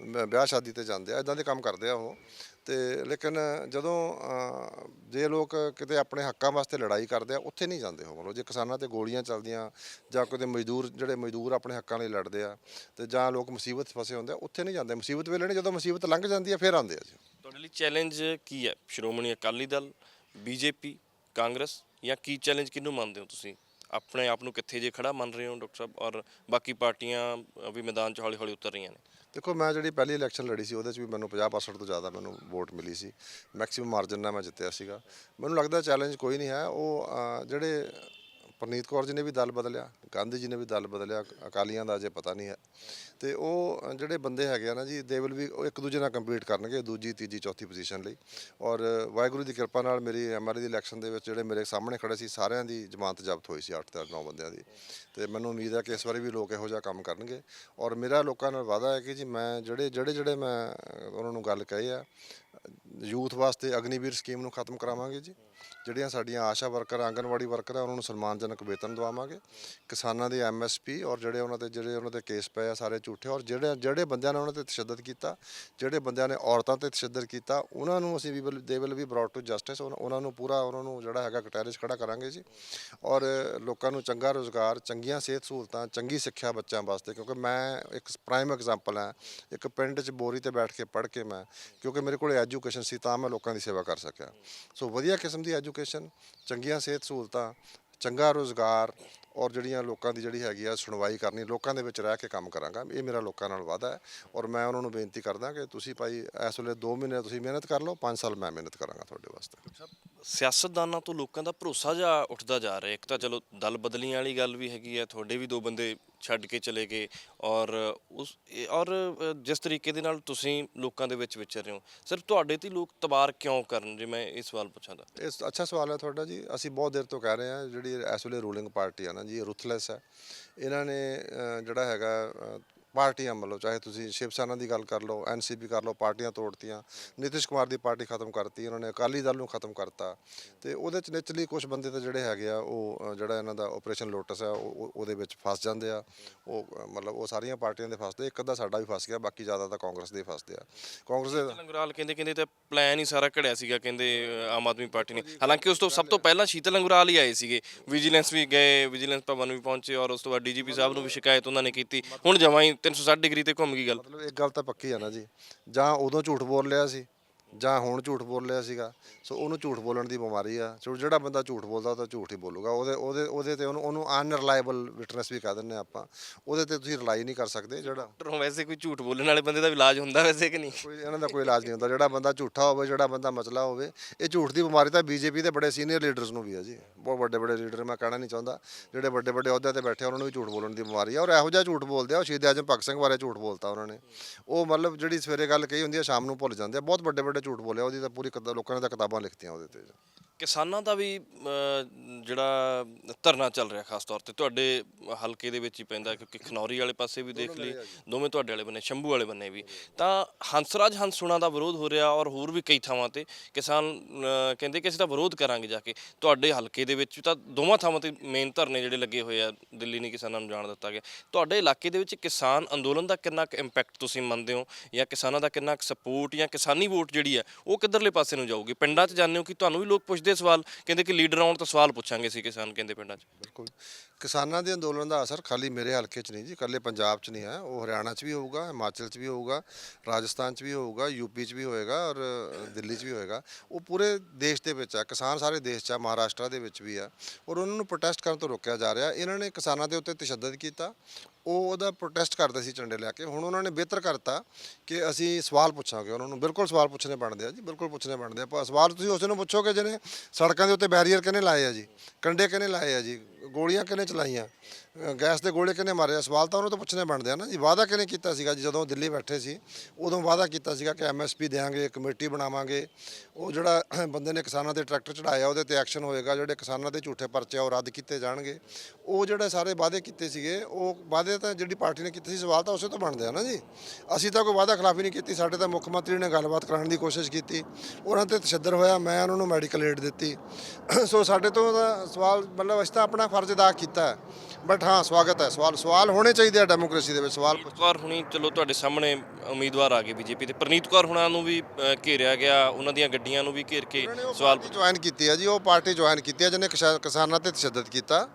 ਵਿਆਹ ਸ਼ਾਦੀ ਤੇ ਜਾਂਦੇ ਆ ਐਦਾਂ ਦੇ ਕੰਮ ਕਰਦੇ ਆ ਉਹ। ਤੇ ਲੇਕਿਨ ਜਦੋਂ ਜੇ ਲੋਕ ਕਿਤੇ ਆਪਣੇ ਹੱਕਾਂ ਵਾਸਤੇ ਲੜਾਈ ਕਰਦੇ ਆ, ਉੱਥੇ ਨਹੀਂ ਜਾਂਦੇ ਉਹ ਮਤਲਬ। ਜੇ ਕਿਸਾਨਾਂ ਤੇ ਗੋਲੀਆਂ ਚੱਲਦੀਆਂ ਜਾਂ ਕਿਤੇ ਮਜ਼ਦੂਰ, ਜਿਹੜੇ ਮਜ਼ਦੂਰ ਆਪਣੇ ਹੱਕਾਂ ਲਈ ਲੜਦੇ ਆ ਤੇ ਜਾਂ ਲੋਕ ਮੁਸੀਬਤ 'ਚ ਫਸੇ ਹੁੰਦੇ ਆ, ਉੱਥੇ ਨਹੀਂ ਜਾਂਦੇ। ਮੁਸੀਬਤ ਵੇਲੇ ਨਹੀਂ, ਜਦੋਂ ਮੁਸੀਬਤ ਲੰਘ ਜਾਂਦੀ ਆ, ਫਿਰ ਆਉਂਦੇ ਆ ਜੀ। ਤੁਹਾਡੇ ਲਈ ਚੈਲੰਜ ਕੀ ਹੈ? ਸ਼੍ਰੋਮਣੀ ਅਕਾਲੀ ਦਲ, ਬੀਜੇਪੀ, ਕਾਂਗਰਸ ਜਾਂ ਕੀ ਚੈਲੰਜ ਕਿਹਨੂੰ ਮੰਨਦੇ ਹੋ ਤੁਸੀਂ? ਆਪਣੇ ਆਪ ਨੂੰ ਕਿੱਥੇ ਜੇ ਖੜਾ ਮੰਨ ਰਹੇ ਹੋ ਡਾਕਟਰ ਸਾਹਿਬ ਔਰ ਬਾਕੀ ਪਾਰਟੀਆਂ ਵੀ ਮੈਦਾਨ 'ਚ ਹੌਲੀ ਹੌਲੀ ਉਤਰ ਰਹੀਆਂ ਨੇ? ਦੇਖੋ, ਮੈਂ ਜਿਹੜੀ ਪਹਿਲੀ ਇਲੈਕਸ਼ਨ ਲੜੀ ਸੀ, ਉਹਦੇ 'ਚ ਵੀ ਮੈਨੂੰ 50% ਤੋਂ ਜ਼ਿਆਦਾ ਮੈਨੂੰ ਵੋਟ ਮਿਲੀ ਸੀ। ਮੈਕਸਿਮਮ ਮਾਰਜਨ ਨਾਲ ਮੈਂ ਜਿੱਤਿਆ ਸੀਗਾ। ਮੈਨੂੰ ਲੱਗਦਾ ਚੈਲੰਜ ਕੋਈ ਨਹੀਂ ਹੈ। ਉਹ ਜਿਹੜੇ ਪਰਨੀਤ ਕੌਰ ਜੀ ਨੇ ਵੀ ਦਲ ਬਦਲਿਆ, ਗਾਂਧੀ ਜੀ ਨੇ ਵੀ ਦਲ ਬਦਲਿਆ, ਅਕਾਲੀਆਂ ਦਾ ਅਜੇ ਪਤਾ ਨਹੀਂ ਹੈ। ਤੇ ਉਹ ਜਿਹੜੇ ਬੰਦੇ ਹੈਗੇ ਆ ਨਾ ਜੀ ਦੇ ਵਿਲ ਵੀ ਉਹ ਇੱਕ ਦੂਜੇ ਨਾਲ ਕੰਪੀਟ ਕਰਨਗੇ, ਦੂਜੀ, ਤੀਜੀ, ਚੌਥੀ ਪੋਜੀਸ਼ਨ ਲਈ। ਔਰ ਵਾਹਿਗੁਰੂ ਦੀ ਕਿਰਪਾ ਨਾਲ ਮੇਰੀ ਐਮਐਲਏ ਦੀ ਇਲੈਕਸ਼ਨ ਦੇ ਵਿੱਚ ਜਿਹੜੇ ਮੇਰੇ ਸਾਹਮਣੇ ਖੜੇ ਸੀ, ਸਾਰਿਆਂ ਦੀ ਜ਼ਮਾਨਤ ਜ਼ਬਤ ਹੋਈ ਸੀ 8 ਤੇ 9 ਬੰਦਿਆਂ ਦੀ। ਤੇ ਮੈਨੂੰ ਉਮੀਦ ਹੈ ਕਿ ਇਸ ਵਾਰੀ ਵੀ ਲੋਕ ਇਹੋ ਜਿਹਾ ਕੰਮ ਕਰਨਗੇ। ਔਰ ਮੇਰਾ ਲੋਕਾਂ ਨਾਲ ਵਾਅਦਾ ਹੈ ਕਿ ਜੀ ਮੈਂ ਜਿਹੜੇ ਜਿਹੜੇ ਜਿਹੜੇ ਮੈਂ ਉਹਨਾਂ ਨੂੰ ਗੱਲ ਕਹੀ ਆ ਯੂਥ ਵਾਸਤੇ ਅਗਨੀਵੀਰ ਸਕੀਮ ਨੂੰ ਖਤਮ ਕਰਾਵਾਂਗੇ ਜੀ। ਜਿਹੜੀਆਂ ਸਾਡੀਆਂ ਆਸ਼ਾ ਵਰਕਰ, ਆਂਗਨਵਾੜੀ ਵਰਕਰ ਆ, ਉਹਨਾਂ ਨੂੰ ਸਨਮਾਨਜਨਕ ਵੇਤਨ ਦਵਾਵਾਂਗੇ। ਕਿਸਾਨਾਂ ਦੇ ਐਮਐਸਪੀ ਔਰ ਜਿਹੜੇ ਉਹਨਾਂ ਤੇ ਜਿਹੜੇ ਉਹਨਾਂ ਤੇ ਕੇਸ ਪਏ ਆ ਸਾਰੇ ਝੂਠੇ ਔਰ ਜਿਹੜੇ ਜਿਹੜੇ ਬੰਦਿਆਂ ਨੇ ਉਹਨਾਂ ਤੇ ਤਸ਼ੱਦਦ ਕੀਤਾ, ਜਿਹੜੇ ਬੰਦਿਆਂ ਨੇ ਔਰਤਾਂ ਤੇ ਤਸ਼ੱਦਦ ਕੀਤਾ, ਉਹਨਾਂ ਨੂੰ ਅਸੀਂ ਵੀ will they will be brought to justice ਉਹਨਾਂ ਨੂੰ ਪੂਰਾ, ਉਹਨਾਂ ਨੂੰ ਜਿਹੜਾ ਹੈਗਾ ਕਟਹਿਰੇ 'ਚ ਖੜਾ ਕਰਾਂਗੇ ਜੀ। ਔਰ ਲੋਕਾਂ ਨੂੰ ਚੰਗਾ ਰੋਜ਼ਗਾਰ, ਚੰਗੀਆਂ ਸਿਹਤ ਸਹੂਲਤਾਂ, ਚੰਗੀ ਸਿੱਖਿਆ ਬੱਚਿਆਂ ਵਾਸਤੇ, ਕਿਉਂਕਿ ਮੈਂ ਇੱਕ ਪ੍ਰਾਈਮ ਐਗਜ਼ਾਮਪਲ ਹਾਂ ਇੱਕ ਪਿੰਡ 'ਚ ਬੋਰੀ ਤੇ ਬੈਠ ਕੇ ਪੜ੍ਹ ਕੇ ਮੈਂ, ਕਿਉਂਕਿ ਮੇਰੇ ਕੋਲ ਐਜੂਕੇਸ਼ਨ ਸੀ ਤਾਂ ਮੈਂ ਲੋਕਾਂ ਦੀ ਸੇਵਾ ਕਰ ਸਕਿਆ। ਸੋ ਵਧੀਆ ਕਿਸਮ ਦੀ ਐਜੂਕੇਸ਼ਨ ਚੰਗੀਆਂ ਸਿਹਤ ਸਹੂਲਤਾਂ, ਚੰਗਾ ਰੋਜ਼ਗਾਰ ਔਰ ਜਿਹੜੀਆਂ ਲੋਕਾਂ ਦੀ ਜਿਹੜੀ ਹੈਗੀ ਆ ਸੁਣਵਾਈ ਕਰਨੀ, ਲੋਕਾਂ ਦੇ ਵਿੱਚ ਰਹਿ ਕੇ ਕੰਮ ਕਰਾਂਗਾ, ਇਹ ਮੇਰਾ ਲੋਕਾਂ ਨਾਲ ਵਾਅਦਾ ਹੈ ਔਰ ਮੈਂ ਉਹਨਾਂ ਨੂੰ ਬੇਨਤੀ ਕਰਦਾ ਕਿ ਤੁਸੀਂ ਭਾਈ ਇਸ ਵੇਲੇ 2 ਮਹੀਨੇ ਤੁਸੀਂ ਮਿਹਨਤ ਕਰ ਲਓ 5 ਸਾਲ ਮੈਂ ਮਿਹਨਤ ਕਰਾਂਗਾ ਤੁਹਾਡੇ ਵਾਸਤੇ। ਸਿਆਸਤਦਾਨਾਂ ਤੋਂ ਲੋਕਾਂ ਦਾ ਭਰੋਸਾ ਜਾ ਉੱਠਦਾ ਜਾ ਰਿਹਾ ਇੱਕ ਤਾਂ ਚਲੋ ਦਲ ਬਦਲੀਆਂ ਵਾਲੀ ਗੱਲ ਵੀ ਹੈਗੀ ਹੈ ਤੁਹਾਡੇ ਵੀ ਦੋ ਬੰਦੇ ਛੱਡ ਕੇ ਚਲੇ ਗਏ ਔਰ ਉਸ ਇਹ- ਔਰ ਜਿਸ ਤਰੀਕੇ ਦੇ ਨਾਲ ਤੁਸੀਂ ਲੋਕਾਂ ਦੇ ਵਿੱਚ ਵਿਚਰ ਰਹੇ ਹੋ ਸਿਰਫ ਤੁਹਾਡੇ ਤੇ ਹੀ ਲੋਕ ਤਬਾਰ ਕਿਉਂ ਕਰਨ ਜੇ ਮੈਂ ਇਹ ਸਵਾਲ ਪੁੱਛਾਂ ਤਾਂ? ਇਹ ਅੱਛਾ ਸਵਾਲ ਹੈ ਤੁਹਾਡਾ ਜੀ ਅਸੀਂ ਬਹੁਤ ਦੇਰ ਤੋਂ ਕਹਿ ਰਹੇ ਹਾਂ ਜਿਹੜੀ ਇਸ ਵੇਲੇ ਰੂਲਿੰਗ ਪਾਰਟੀ ਆ ਨਾ ਜੀ ਇਹ ਰੁਥਲੈਸ ਹੈ। ਇਹਨਾਂ ਨੇ ਅਹ, ਜਿਹੜਾ ਹੈਗਾ ਅਹ, ਪਾਰਟੀਆਂ ਮਤਲਬ ਚਾਹੇ ਤੁਸੀਂ ਸ਼ਿਵ ਸੈਨਾ ਦੀ ਗੱਲ ਕਰ ਲਓ ਐਨਸੀਪੀ ਕਰ ਲਓ, ਪਾਰਟੀਆਂ ਤੋੜਤੀਆਂ, ਨਿਤਿਸ਼ ਕੁਮਾਰ ਦੀ ਪਾਰਟੀ ਖਤਮ ਕਰਤੀ, ਉਹਨਾਂ ਨੇ ਅਕਾਲੀ ਦਲ ਨੂੰ ਖਤਮ ਕਰਤਾ। ਤੇ ਉਹਦੇ ਚ ਨਿਚਲੀ ਕੁਝ ਬੰਦੇ ਤਾਂ ਜਿਹੜੇ ਹੈਗੇ ਆ, ਉਹ ਜਿਹੜਾ ਇਹਨਾਂ ਦਾ ਆਪਰੇਸ਼ਨ ਲੋਟਸ ਆ, ਉਹ ਉਹਦੇ ਵਿੱਚ ਫਸ ਜਾਂਦੇ ਆ। ਉਹ ਮਤਲਬ ਉਹ ਸਾਰੀਆਂ ਪਾਰਟੀਆਂ ਦੇ ਫਸਦੇ, ਇੱਕ ਅੱਧਾ ਸਾਡਾ ਵੀ ਫਸ ਗਿਆ, ਬਾਕੀ ਜ਼ਿਆਦਾ ਤਾਂ ਕਾਂਗਰਸ ਦੇ ਫਸਦੇ ਆ। ਕਾਂਗਰਸ ਦੇ ਲੰਗਰਾਲ ਕਹਿੰਦੇ ਕਹਿੰਦੇ ਤਾਂ ਪਲਾਨ ਹੀ ਸਾਰਾ ਘੜਿਆ ਸੀਗਾ, ਕਹਿੰਦੇ ਆਮ ਆਦਮੀ ਪਾਰਟੀ ਨੇ। ਹਾਲਾਂਕਿ ਉਸ ਤੋਂ ਸਭ ਤੋਂ ਪਹਿਲਾਂ ਸ਼ੀਤਲ ਲੰਗਰਾਲ ਹੀ ਆਏ ਸੀਗੇ। ਵਿਜੀਲੈਂਸ ਵੀ ਗਏ, ਵਿਜੀਲੈਂਸ ਭਵਨ ਵੀ ਪਹੁੰਚੇ ਔਰ ਉਸ ਤੋਂ ਬਾਅਦ ਡੀਜੀਪੀ ਸਾਹਿਬ ਨੂੰ ਵੀ ਸ਼ਿਕਾਇਤ ਉਹਨਾਂ ਨੇ ਕੀਤੀ। ਹੁਣ ਜਮਾਂ ਹੀ 360 ਡਿਗਰੀ ਤੇ ਘੁੰਮ ਗਈ ਗੱਲ। ਮਤਲਬ ਇੱਕ ਗੱਲ ਤਾਂ ਪੱਕੀ ਆ ਨਾ ਜੀ। ਜਾਂ ਉਦੋਂ ਝੂਠ ਬੋਲ ਲਿਆ ਸੀ। ਜਾਂ ਹੁਣ ਝੂਠ ਬੋਲ ਲਿਆ ਸੀਗਾ ਸੋ ਉਹਨੂੰ ਝੂਠ ਬੋਲਣ ਦੀ ਬਿਮਾਰੀ ਆ। ਸੋ ਜਿਹੜਾ ਬੰਦਾ ਝੂਠ ਬੋਲਦਾ ਉਹ ਤਾਂ ਝੂਠ ਹੀ ਬੋਲੂਗਾ। ਉਹਦੇ ਉਹਦੇ ਉਹਦੇ ਤੇ ਉਹਨੂੰ ਉਹਨੂੰ ਅਨਰਿਲਾਈਬਲ ਵਿਟਨੈਸ ਵੀ ਕਹਿ ਆ ਆਪਾਂ। ਉਹਦੇ ਤੇ ਤੁਸੀਂ ਰਿਲਾਈ ਨਹੀਂ ਕਰ ਸਕਦੇ ਜਿਹੜਾ ਡਾਕਟਰ ਵੈਸੇ ਕੋਈ ਝੂਠ ਬੋਲਣ ਵਾਲੇ ਬੰਦੇ ਦਾ ਇਲਾਜ ਹੁੰਦਾ ਵੈਸੇ ਕਿ ਨਹੀਂ? ਕੋਈ ਇਹਨਾਂ ਦਾ ਕੋਈ ਇਲਾਜ ਨਹੀਂ ਹੁੰਦਾ। ਜਿਹੜਾ ਬੰਦਾ ਝੂਠਾ ਹੋਵੇ ਜਿਹੜਾ ਬੰਦਾ ਮਚਲਾ ਹੋਵੇ ਇਹ ਝੂਠ ਦੀ ਬਿਮਾਰੀ ਤਾਂ ਬੀਜੇਪੀ ਦੇ ਬੜੇ ਸੀਨੀਅਰ ਲੀਡਰਸ ਨੂੰ ਵੀ ਆ ਜੀ। ਬਹੁਤ ਵੱਡੇ ਵੱਡੇ ਲੀਡਰ ਮੈਂ ਕਹਿਣਾ ਨਹੀਂ ਚਾਹੁੰਦਾ। ਜਿਹੜੇ ਵੱਡੇ ਵੱਡੇ ਅਹੁਦਿਆਂ ਤੇ ਬੈਠੇ ਉਹਨਾਂ ਨੂੰ ਵੀ ਝੂਠ ਬੋਲਣ ਦੀ ਬਿਮਾਰੀ ਆ। ਔਰ ਇਹੋ ਜਿਹਾ ਝੂਠ ਬੋਲਦੇ ਆ ਸ਼ਹੀਦ ਆਜਮ ਭਗਤ ਸਿੰਘ ਬਾਰੇ ਝੂਠ ਬੋਲਤਾ ਉਹਨਾਂ ਨੇ। ਉਹ ਮਤਲਬ ਜਿਹੜੀ ਸਵੇਰੇ ਗੱਲ ਕਹੀ ਹੁੰਦੀ ਆ ਸ਼ਾਮ ਨੂੰ ਭੁੱਲ ਜਾਂਦੇ ਆ। ਬਹੁਤ ਵੱਡੇ ਵੱਡੇ ਝੂਠ ਬੋਲਿਆ ਉਹਦੀ ਤਾਂ ਪੂਰੀ ਕਿਤਾ- ਲੋਕਾਂ ਨੇ ਤਾਂ ਕਿਤਾਬਾਂ ਲਿਖਤੀਆਂ ਉਹਦੇ ਤੇ। ਕਿਸਾਨਾਂ ਦਾ ਵੀ ਅ, ਜਿਹੜਾ ਧਰਨਾ ਚੱਲ ਰਿਹਾ ਖਾਸ ਤੌਰ ਤੇ ਤੁਹਾਡੇ ਹਲਕੇ ਦੇ ਵਿੱਚ ਹੀ ਪੈਂਦਾ ਕਿਉਂਕਿ ਖਨੌਰੀ ਵਾਲੇ ਪਾਸੇ ਵੀ ਦੇਖ ਲਈ ਦੋਵੇਂ ਤੁਹਾਡੇ ਵਾਲੇ ਬੰਨੇ ਸ਼ੰਭੂ ਵਾਲੇ ਬੰਨੇ ਵੀ। ਤਾਂ ਹੰਸਰਾਜ ਹੰਸੁਣਾ ਦਾ ਵਿਰੋਧ ਹੋ ਰਿਹਾ ਔਰ ਹੋਰ ਵੀ ਕਈ ਥਾਵਾਂ ਤੇ ਕਿਸਾਨ ਅ, ਕਹਿੰਦੇ ਕਿ ਅਸੀਂ ਤਾਂ ਵਿਰੋਧ ਕਰਾਂਗੇ ਜਾ ਕੇ। ਤੁਹਾਡੇ ਹਲਕੇ ਦੇ ਵਿੱਚ ਤਾਂ ਦੋਵਾਂ ਥਾਵਾਂ ਤੇ ਮੇਨ ਧਰਨੇ ਜਿਹੜੇ ਲੱਗੇ ਹੋਏ ਆ ਦਿੱਲੀ ਨਹੀਂ ਕਿਸਾਨਾਂ ਨੂੰ ਜਾਣ ਦਿੱਤਾ ਗਿਆ। ਤੁਹਾਡੇ ਇਲਾਕੇ ਦੇ ਵਿੱਚ ਕਿਸਾਨ ਅੰਦੋਲਨ ਦਾ ਕਿੰਨਾ ਕੁ ਇੰਪੈਕਟ ਤੁਸੀਂ ਮੰਨਦੇ ਹੋ? ਜਾਂ ਕਿਸਾਨਾਂ ਦਾ ਕਿੰਨਾ ਕੁ ਸਪੋਰਟ ਜਾਂ ਕਿਸਾਨੀ ਵੋਟ ਜਿਹੜੀ ਆ ਉਹ ਕਿੱਧਰਲੇ ਪਾਸੇ ਨੂੰ ਜਾਊਗੀ? ਪਿੰਡਾਂ 'ਚ ਜਾਂਦੇ ਹੋ ਕਿ ਤੁਹਾਨੂੰ ਵੀ ਲੋਕ ਪੁੱਛਦੇ ਸਵਾਲ ਕਹਿੰਦੇ ਕਿ ਲੀਡਰ ਆਉਣ ਤਾਂ ਸਵਾਲ ਪੁੱਛਾਂਗੇ ਸੀ ਕਿਸਾਨ ਕਹਿੰਦੇ ਪਿੰਡਾਂ 'ਚ। ਬਿਲਕੁਲ। ਕਿਸਾਨਾਂ ਦੇ ਅੰਦੋਲਨ ਦਾ ਅਸਰ ਖਾਲੀ ਮੇਰੇ ਹਲਕੇ 'ਚ ਨਹੀਂ ਜੀ, ਇਕੱਲੇ ਪੰਜਾਬ 'ਚ ਨਹੀਂ ਹੈ। ਉਹ ਹਰਿਆਣਾ 'ਚ ਵੀ ਹੋਊਗਾ, ਹਿਮਾਚਲ 'ਚ ਵੀ ਹੋਊਗਾ, ਰਾਜਸਥਾਨ 'ਚ ਵੀ ਹੋਊਗਾ ਯੂਪੀ 'ਚ ਵੀ ਹੋਏਗਾ ਔਰ ਦਿੱਲੀ 'ਚ ਵੀ ਹੋਏਗਾ। ਉਹ ਪੂਰੇ ਦੇਸ਼ ਦੇ ਵਿੱਚ ਆ, ਕਿਸਾਨ ਸਾਰੇ ਦੇਸ਼ 'ਚ ਆ, ਮਹਾਰਾਸ਼ਟਰ ਦੇ ਵਿੱਚ ਵੀ ਆ। ਔਰ ਉਹਨਾਂ ਨੂੰ ਪ੍ਰੋਟੈਸਟ ਕਰਨ ਤੋਂ ਰੋਕਿਆ ਜਾ ਰਿਹਾ। ਇਹਨਾਂ ਨੇ ਕਿਸਾਨਾਂ ਦੇ ਉੱਤੇ ਤਸ਼ੱਦਦ ਕੀਤਾ। ਉਹ ਉਹਦਾ ਪ੍ਰੋਟੈਸਟ ਕਰਦੇ ਸੀ ਝੰਡੇ ਲੈ ਕੇ। ਹੁਣ ਉਹਨਾਂ ਨੇ ਬਿਹਤਰ ਕਰਤਾ ਕਿ ਅਸੀਂ ਸਵਾਲ ਪੁੱਛਾਂਗੇ। ਉਹਨਾਂ ਨੂੰ ਬਿਲਕੁਲ ਸਵਾਲ ਪੁੱਛਣੇ ਬਣਦੇ ਆ ਜੀ, ਬਿਲਕੁਲ ਪੁੱਛਣੇ ਬਣਦੇ ਆ। ਪਰ ਸਵਾਲ ਤੁਸੀਂ ਉਸ ਨੂੰ ਪੁੱਛੋਗੇ ਜਿਹਨੇ ਸੜਕਾਂ ਦੇ ਉੱਤੇ ਬੈਰੀਅਰ ਕਿਹਨੇ ਲਾਏ ਆ ਜੀ? ਕੰਡੇ ਕਿਹਨੇ ਲਾਏ ਆ ਜੀ? ਗੋਲੀਆਂ ਕਿਹਨੇ ਚਲਾਈਆਂ? ਗੈਸ ਦੇ ਗੋਲੇ ਕਿਹਨੇ ਮਾਰੇ ਆ? ਸਵਾਲ ਤਾਂ ਉਹਨਾਂ ਤੋਂ ਪੁੱਛਣੇ ਬਣਦੇ ਆ ਨਾ ਜੀ। ਵਾਅਦਾ ਕਿਹਨੇ ਕੀਤਾ ਸੀਗਾ ਜੀ? ਜਦੋਂ ਦਿੱਲੀ ਬੈਠੇ ਸੀ, ਉਦੋਂ ਵਾਅਦਾ ਕੀਤਾ ਸੀਗਾ ਕਿ ਐਮਐਸਪੀ ਦੇਾਂਗੇ ਕਮੇਟੀ ਬਣਾਵਾਂਗੇ। ਉਹ ਜਿਹੜਾ ਬੰਦੇ ਨੇ ਕਿਸਾਨਾਂ ਦੇ ਟਰੈਕਟਰ ਚੜਾਇਆ, ਉਹਦੇ ਤੇ ਐਕਸ਼ਨ ਹੋਏਗਾ। ਜਿਹੜੇ ਕਿਸਾਨਾਂ ਦੇ ਝੂਠੇ ਪਰਚੇ ਆ, ਉਹ ਰੱਦ ਕੀਤੇ ਜਾਣਗੇ। ਉਹ ਜਿਹੜੇ ਸਾਰੇ ਵਾਅਦੇ ਕੀਤੇ ਸੀਗੇ, ਉਹ ਵਾਅਦੇ ਤਾਂ ਜਿਹੜੀ ਪਾਰਟੀ ਨੇ ਕੀਤੇ ਸੀ, ਸਵਾਲ ਤਾਂ ਉਸੇ ਤੋਂ ਬਣਦੇ ਆ ਨਾ ਜੀ। ਅਸੀਂ ਤਾਂ ਕੋਈ ਵਾਅਦਾ ਖਿਲਾਫੀ ਨਹੀਂ ਕੀਤੀ। ਸਾਡੇ ਤਾਂ ਮੁੱਖ ਮੰਤਰੀ ਨੇ ਗੱਲਬਾਤ ਕਰਾਉਣ ਦੀ ਕੋਸ਼ਿਸ਼ ਕੀਤੀ। ਉਹਨਾਂ ਤੇ ਤਸ਼ੱਦਦ ਹੋਇਆ, ਮੈਂ ਉਹਨਾਂ ਨੂੰ ਮੈਡੀਕਲ ਏਡ ਦਿੱਤੀ। ਸੋ ਸਾਡੇ ਤੋਂ ਸਵਾਲ, ਮਤਲਬ ਅਸੀਂ ਤਾਂ ਆਪਣਾ ਫਰਜ਼ ਅਦਾ ਕੀਤਾ। ਬਟ ਹਾਂ ਸਵਾਗਤ ਹੈ। ਸਵਾਲ ਸਵਾਲ ਹੋਣੇ ਚਾਹੀਦੇ ਆ ਡੈਮੋਕ੍ਰੇਸੀ ਦੇ ਵਿੱਚ ਸਵਾਲ ਪ੍ਰਨੀਤ ਕੌਰ ਹੁਣੀ ਚਲੋ ਤੁਹਾਡੇ ਸਾਹਮਣੇ ਉਮੀਦਵਾਰ ਆ ਗਏ ਬੀਜੇਪੀ ਦੇ। ਪ੍ਰਨੀਤ ਕੌਰ ਹੁਣਾਂ ਨੂੰ ਵੀ ਅ, ਘੇਰਿਆ ਗਿਆ ਉਹਨਾਂ ਦੀਆਂ ਗੱਡੀਆਂ ਨੂੰ ਵੀ ਘੇਰ ਕੇ ਸਵਾਲ ਜੁਆਇਨ ਕੀਤੀ ਹੈ ਜੀ ਉਹ ਪਾਰਟੀ ਜੁਆਇਨ ਕੀਤੀ ਹੈ ਜਿਹਨੇ ਕਿਸਾ- ਕਿਸਾਨਾਂ ਤੇ ਤਸ਼ੱਦਦ ਕੀਤਾ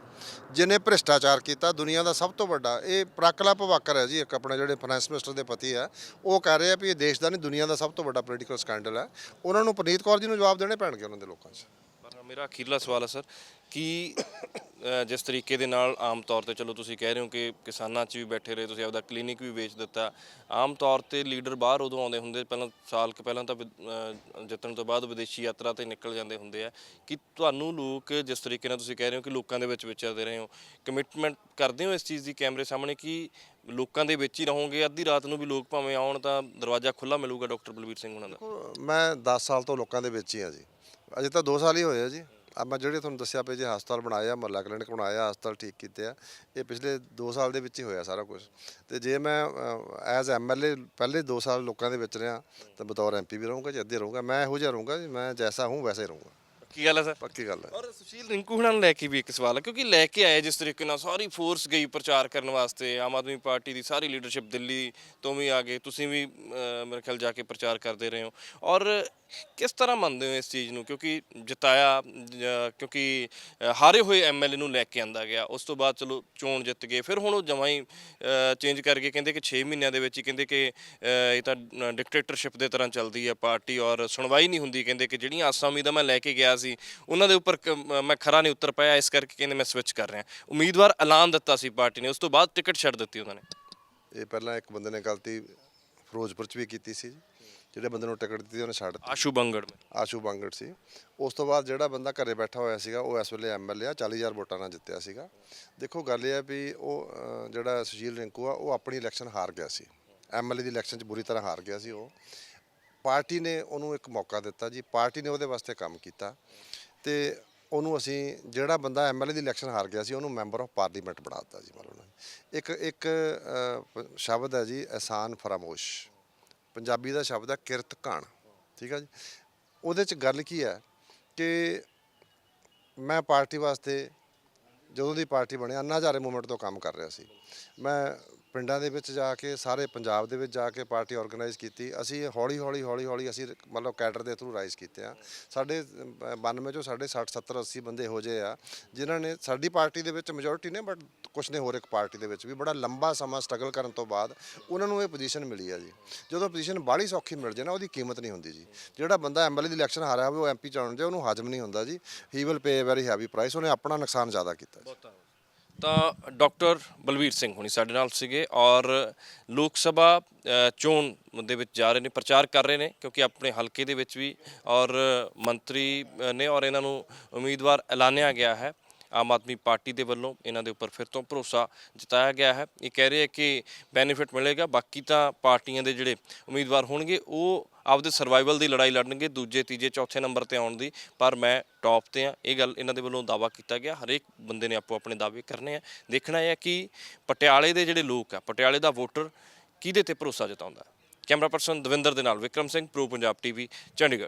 ਜਿਹਨੇ ਭ੍ਰਿਸ਼ਟਾਚਾਰ ਕੀਤਾ ਦੁਨੀਆ ਦਾ ਸਭ ਤੋਂ ਵੱਡਾ। ਇਹ ਪ੍ਰਾਕਲਾ ਭਵਾਕਰ ਹੈ ਜੀ ਇੱਕ ਆਪਣੇ ਜਿਹੜੇ ਫਾਈਨੈਂਸ ਮਿਨਿਸਟਰ ਦੇ ਪਤੀ ਹੈ ਉਹ ਕਹਿ ਰਹੇ ਆ ਵੀ ਇਹ ਦੇਸ਼ ਦਾ ਨਹੀਂ ਦੁਨੀਆ ਦਾ ਸਭ ਤੋਂ ਵੱਡਾ ਪੋਲੀਟੀਕਲ ਸਕੈਂਡਲ ਹੈ। ਉਹਨਾਂ ਨੂੰ ਪ੍ਰਨੀਤ ਕੌਰ ਜੀ ਨੂੰ ਜਵਾਬ ਦੇਣੇ ਪੈਣਗੇ ਉਹਨਾਂ ਦੇ ਲੋਕਾਂ 'ਚ। ਪਰ ਮੇਰਾ ਅਖੀਰਲਾ ਸਵਾਲ ਹੈ ਸਰ। ਕੀ ਅ, ਜਿਸ ਤਰੀਕੇ ਦੇ ਨਾਲ ਆਮ ਤੌਰ ਤੇ ਚਲੋ ਤੁਸੀਂ ਕਹਿ ਰਹੇ ਹੋ ਕਿ ਕਿਸਾਨਾਂ 'ਚ ਵੀ ਬੈਠੇ ਰਹੇ ਤੁਸੀਂ ਆਪਦਾ ਕਲੀਨਿਕ ਵੀ ਵੇਚ ਦਿੱਤਾ। ਆਮ ਤੌਰ ਤੇ ਲੀਡਰ ਬਾਹਰ ਉਦੋਂ ਆਉਂਦੇ ਹੁੰਦੇ ਪਹਿਲਾਂ ਸਾਲ ਕੁ ਪਹਿਲਾਂ ਤਾਂ ਵਿ- ਅ, ਜਿੱਤਣ ਤੋਂ ਬਾਅਦ ਵਿਦੇਸ਼ੀ ਯਾਤਰਾ ਤੇ ਨਿਕਲ ਜਾਂਦੇ ਹੁੰਦੇ ਆ। ਕਿ ਤੁਹਾਨੂੰ ਲੋਕ ਜਿਸ ਤਰੀਕੇ ਨਾਲ ਤੁਸੀਂ ਕਹਿ ਰਹੇ ਹੋ ਕਿ ਲੋਕਾਂ ਦੇ ਵਿੱਚ ਵਿਚਰਦੇ ਰਹੇ ਹੋ ਕਮਿਟਮੈਂਟ ਕਰਦੇ ਹੋ ਇਸ ਚੀਜ਼ ਦੀ ਕੈਮਰੇ ਸਾਹਮਣੇ ਕਿ ਲੋਕਾਂ ਦੇ ਵਿੱਚ ਹੀ ਰਹੋਗੇ ਅੱਧੀ ਰਾਤ ਨੂੰ ਵੀ ਲੋਕ ਭਾਵੇਂ ਆਉਣ ਤਾਂ ਦਰਵਾਜ਼ਾ ਖੁੱਲਾ ਮਿਲੂਗਾ ਡਾਕਟਰ ਬਲਵੀਰ ਸਿੰਘ ਉਹਨਾਂ ਦਾ? ਮੈਂ 10 ਸਾਲ ਤੋਂ ਲੋਕਾਂ ਦੇ ਵਿੱਚ ਹੀ ਆ ਜੀ। ਅਜੇ ਤਾਂ 2 ਸਾਲ ਹੀ ਹੋਏ ਆ ਜੀ। ਆ ਮੈਂ ਜਿਹੜੇ ਤੁਹਾਨੂੰ ਦੱਸਿਆ ਪਏ ਜੇ ਹਸਪਤਾਲ ਬਣਾਇਆ ਮਹੱਲਾ ਕਲੀਨਿਕ ਬਣਾਇਆ ਹਸਪਤਾਲ ਠੀਕ ਕੀਤੇ ਆ, ਇਹ ਪਿਛਲੇ 2 ਸਾਲ ਦੇ ਵਿੱਚ ਹੀ ਹੋਇਆ ਸਾਰਾ ਕੁਝ ਤੇ ਜੇ ਮੈਂ ਐਜ਼ ਐਮਐਲਏ ਪਹਿਲੇ 2 ਸਾਲ ਲੋਕਾਂ ਦੇ ਵਿੱਚ ਰਿਹਾ, ਤਾਂ ਬਤੌਰ ਐਮਪੀ ਵੀ ਰਹੂੰਗਾ, ਜੇ ਅੱਧੇ ਰਹੂੰਗਾ, ਮੈਂ ਇਹੋ ਜਿਹਾ ਰਹੂੰਗਾ ਜੀ ਮੈਂ ਜੈਸਾ ਹੂੰ, ਵੈਸੇ ਹੀ ਰਹੂੰਗਾ। ਕੀ ਗੱਲ ਹੈ ਸਰ? ਪੱਕੀ ਗੱਲ ਹੈ ਔਰ ਸੁਸ਼ੀਲ ਰਿੰਕੂ ਹੁਣਾਂ ਨੂੰ ਲੈ ਕੇ ਵੀ ਇੱਕ ਸਵਾਲ ਹੈ ਕਿਉਂਕਿ ਲੈ ਕੇ ਆਏ ਜਿਸ ਤਰੀਕੇ ਨਾਲ ਸਾਰੀ ਫੋਰਸ ਗਈ ਪ੍ਰਚਾਰ ਕਰਨ ਵਾਸਤੇ ਆਮ ਆਦਮੀ ਪਾਰਟੀ ਦੀ ਸਾਰੀ ਲੀਡਰਸ਼ਿਪ ਦਿੱਲੀ ਤੋਂ ਵੀ ਆ ਗਏ ਤੁਸੀਂ ਵੀ ਅਹ, ਮੇਰੇ ਖਿਆਲ ਜਾ ਕੇ ਪ੍ਰਚਾਰ ਕਰਦੇ ਰਹੇ ਹੋ। ਔਰ ਕਿਸ ਤਰ੍ਹਾਂ ਮੰਨਦੇ ਹੋ ਇਸ ਚੀਜ਼ ਨੂੰ? ਕਿਉਂਕਿ ਜਿਤਾਇਆ ਜ- ਕਿਉਂਕਿ ਹਾਰੇ ਹੋਏ ਐਮਐਲਏ ਨੂੰ ਲੈ ਕੇ ਆਂਦਾ ਗਿਆ ਉਸ ਤੋਂ ਬਾਅਦ ਚਲੋ ਚੋਣ ਜਿੱਤ ਗਏ ਫਿਰ ਹੁਣ ਉਹ ਜਮਾਂ ਹੀ ਚੇਂਜ ਕਰਕੇ ਕਹਿੰਦੇ ਕਿ 6 ਮਹੀਨਿਆਂ ਦੇ ਵਿੱਚ ਹੀ ਕਹਿੰਦੇ ਕਿ ਇਹ ਤਾਂ ਡਿਕਟੇਟਰਸ਼ਿਪ ਦੇ ਤਰ੍ਹਾਂ ਚੱਲਦੀ ਹੈ ਪਾਰਟੀ ਔਰ ਸੁਣਵਾਈ ਨਹੀਂ ਹੁੰਦੀ ਕਹਿੰਦੇ ਕਿ ਜਿਹੜੀਆਂ ਆਸਾਂ ਉਮੀਦਾਂ ਮੈਂ ਲੈ ਕੇ ਗਿਆ ਸੀ। ਉਹਨਾਂ ਦੇ ਉੱਪਰ ਕ- ਮ- ਮੈਂ ਖਰਾ ਨਹੀਂ ਉਤਰ ਪਾਇਆ ਇਸ ਕਰਕੇ ਕਹਿੰਦੇ ਮੈਂ ਸਵਿਚ ਕਰ ਰਿਹਾ। ਉਮੀਦਵਾਰ ਐਲਾਨ ਦਿੱਤਾ ਸੀ ਪਾਰਟੀ ਨੇ ਉਸ ਤੋਂ ਬਾਅਦ ਟਿਕਟ ਛੱਡ ਦਿੱਤੀ ਉਹਨਾਂ ਨੇ। ਇਹ ਪਹਿਲਾਂ ਇੱਕ ਬੰਦੇ ਨੇ ਗਲਤੀ ਫਿਰੋਜ਼ਪੁਰ ਚ ਵੀ ਕੀਤੀ ਸੀ। ਜਿਹੜੇ ਬੰਦੇ ਨੂੰ ਟਿਕਟ ਦਿੱਤੀ ਉਹਨੇ ਛੱਡ ਦਿੱਤੀ। ਆਸ਼ੂ ਬੰਗੜ ਆਸ਼ੂ ਬਾਂਗੜ ਸੀ। ਉਸ ਤੋਂ ਬਾਅਦ ਜਿਹੜਾ ਬੰਦਾ ਘਰੇ ਬੈਠਾ ਹੋਇਆ ਸੀਗਾ ਉਹ ਇਸ ਵੇਲੇ ਐਮਐਲਏ ਆ 40000 ਵੋਟਾਂ ਨਾਲ ਜਿੱਤਿਆ ਸੀਗਾ। ਦੇਖੋ ਗੱਲ ਇਹ ਹੈ ਵੀ ਉਹ ਅਹ, ਜਿਹੜਾ ਸੁਸ਼ੀਲ ਰਿੰਕੂ ਆ ਉਹ ਆਪਣੀ ਇਲੈਕਸ਼ਨ ਹਾਰ ਗਿਆ ਸੀ। ਐਮਐਲਏ ਦੀ ਇਲੈਕਸ਼ਨ 'ਚ ਬੁਰੀ ਤਰ੍ਹਾਂ ਹਾਰ ਗਿਆ ਸੀ ਉਹ। ਪਾਰਟੀ ਨੇ ਉਹਨੂੰ ਇੱਕ ਮੌਕਾ ਦਿੱਤਾ ਜੀ, ਪਾਰਟੀ ਨੇ ਉਹਦੇ ਵਾਸਤੇ ਕੰਮ ਕੀਤਾ ਤੇ ਉਹਨੂੰ ਅਸੀਂ ਜਿਹੜਾ ਬੰਦਾ ਐਮਐਲਏ ਦੀ ਇਲੈਕਸ਼ਨ ਹਾਰ ਗਿਆ ਸੀ, ਉਹਨੂੰ ਮੈਂਬਰ ਆਫ ਪਾਰਲੀਮੈਂਟ ਬਣਾ ਦਿੱਤਾ ਜੀ ਮਤਲਬ ਲਓ ਇੱਕ ਇੱਕ ਸ਼ਬਦ ਹੈ ਜੀ, ਅਹਿਸਾਨ ਫਰਾਮੋਸ਼। ਪੰਜਾਬੀ ਦਾ ਸ਼ਬਦ ਹੈ ਕਿਰਤ ਘਾਣ, ਠੀਕ ਹੈ ਜੀ? ਉਹਦੇ ਚ ਗੱਲ ਕੀ ਹੈ ਕਿ ਮੈਂ ਪਾਰਟੀ ਵਾਸਤੇ ਜਦੋਂ ਦੀ ਪਾਰਟੀ ਬਣਿਆ ਅੰਨਾ ਮੂਵਮੈਂਟ ਤੋਂ ਕੰਮ ਕਰ ਰਿਹਾ ਸੀ। ਮੈਂ ਪਿੰਡਾਂ ਦੇ ਵਿੱਚ ਜਾ ਕੇ ਸਾਰੇ ਪੰਜਾਬ ਦੇ ਵਿੱਚ ਜਾ ਕੇ ਪਾਰਟੀ ਆਰਗੇਨਾਈਜ਼ ਕੀਤੀ। ਅਸੀਂ ਹੌਲੀ ਹੌਲੀ ਹੌਲੀ ਹੌਲੀ ਅਸੀਂ ਮਤਲਬ ਕੈਡਰ ਦੇ ਥਰੂ ਰਾਈਜ਼ ਕੀਤੇ ਆ। ਸਾਡੇ ਅਹ, 92 ਚੋਂ ਸਾਡੇ 60 70 80 ਬੰਦੇ ਇਹੋ ਜਿਹੇ ਆ ਜਿਨ੍ਹਾਂ ਨੇ ਸਾਡੀ ਪਾਰਟੀ ਦੇ ਵਿੱਚ ਮੈਜੋਰਿਟੀ ਨੇ ਬਟ ਕੁਝ ਨੇ ਹੋਰ ਇੱਕ ਪਾਰਟੀ ਦੇ ਵਿੱਚ ਵੀ। ਬੜਾ ਲੰਬਾ ਸਮਾਂ ਸਟਰਗਲ ਕਰਨ ਤੋਂ ਬਾਅਦ ਉਹਨਾਂ ਨੂੰ ਇਹ ਪੋਜੀਸ਼ਨ ਮਿਲੀ ਆ ਜੀ। ਜਦੋਂ ਪੋਜੀਸ਼ਨ ਬਾਹਲੀ ਸੌਖੀ ਮਿਲ ਜੇ ਨਾ ਉਹਦੀ ਕੀਮਤ ਨਹੀਂ ਹੁੰਦੀ ਜੀ। ਜਿਹੜਾ ਬੰਦਾ ਐਮਐਲਏ ਦੀ ਇਲੈਕਸ਼ਨ ਹਾਰਿਆ ਹੋਵੇ ਉਹ ਐਮਪੀ ਚੁਣ ਜੇ ਉਹਨੂੰ ਹਾਜ਼ਮ ਨਹੀਂ ਹੁੰਦਾ ਜੀ। He will pay very heavy price ਉਹਨੇ ਆਪਣਾ ਨੁਕਸਾਨ ਜ਼ਿਆਦਾ ਕੀਤਾ ਜੀ। ਤਾਂ ਡਾਕਟਰ ਬਲਵੀਰ ਸਿੰਘ ਹੁਣੀ ਸਾਡੇ ਨਾਲ ਸੀਗੇ ਔਰ ਲੋਕ ਸਭਾ ਚੋਣ ਦੇ ਵਿੱਚ ਜਾ ਰਹੇ ਨੇ, ਪ੍ਰਚਾਰ ਕਰ ਰਹੇ ਨੇ, ਕਿਉਂਕਿ ਆਪਣੇ ਹਲਕੇ ਦੇ ਵਿੱਚ ਵੀ ਔਰ ਮੰਤਰੀ ਨੇ ਔਰ ਇਹਨਾਂ ਨੂੰ ਉਮੀਦਵਾਰ ਐਲਾਨਿਆ ਗਿਆ ਹੈ। ਆਮ ਆਦਮੀ ਪਾਰਟੀ ਦੇ ਵੱਲੋਂ ਇਹਨਾਂ ਦੇ ਉੱਪਰ ਫਿਰ ਤੋਂ ਭਰੋਸਾ ਜਤਾਇਆ ਗਿਆ ਹੈ। ਇਹ ਕਹਿ ਰਹੇ ਹੈ ਕਿ ਬੈਨੀਫਿਟ ਮਿਲੇਗਾ, ਬਾਕੀ ਤਾਂ ਪਾਰਟੀਆਂ ਦੇ ਜਿਹੜੇ ਉਮੀਦਵਾਰ ਹੋਣਗੇ, ਉਹ ਆਪਦੇ ਸਰਵਾਈਵਲ ਦੀ ਲੜਾਈ ਲੜਨਗੇ, ਦੂਜੇ, ਤੀਜੇ, ਚੌਥੇ ਨੰਬਰ ਤੇ ਆਉਣ ਦੀ। ਪਰ ਮੈਂ ਟੌਪ ਤੇ ਆ ਇਹ ਗੱਲ ਇਹਨਾਂ ਦੇ ਵੱਲੋਂ ਦਾਵਾ ਕੀਤਾ ਗਿਆ। ਹਰੇਕ ਬੰਦੇ ਨੇ ਆਪੋ ਆਪਣੇ ਦਾਅਵੇ ਕਰਨੇ ਆ। ਦੇਖਣਾ ਹੈ ਕਿ ਪਟਿਆਲੇ ਦੇ ਜਿਹੜੇ ਲੋਕ ਆ, ਪਟਿਆਲੇ ਦਾ ਵੋਟਰ ਕਿਹਦੇ ਤੇ ਭਰੋਸਾ ਜਤਾਉਂਦਾ? ਕੈਮਰਾ ਪਰਸਨ ਦਵਿੰਦਰ ਦੇ ਨਾਲ ਵਿਕਰਮ ਸਿੰਘ ਪ੍ਰੋ ਪੰਜਾਬ ਟੀਵੀ ਚੰਡੀਗੜ੍ਹ।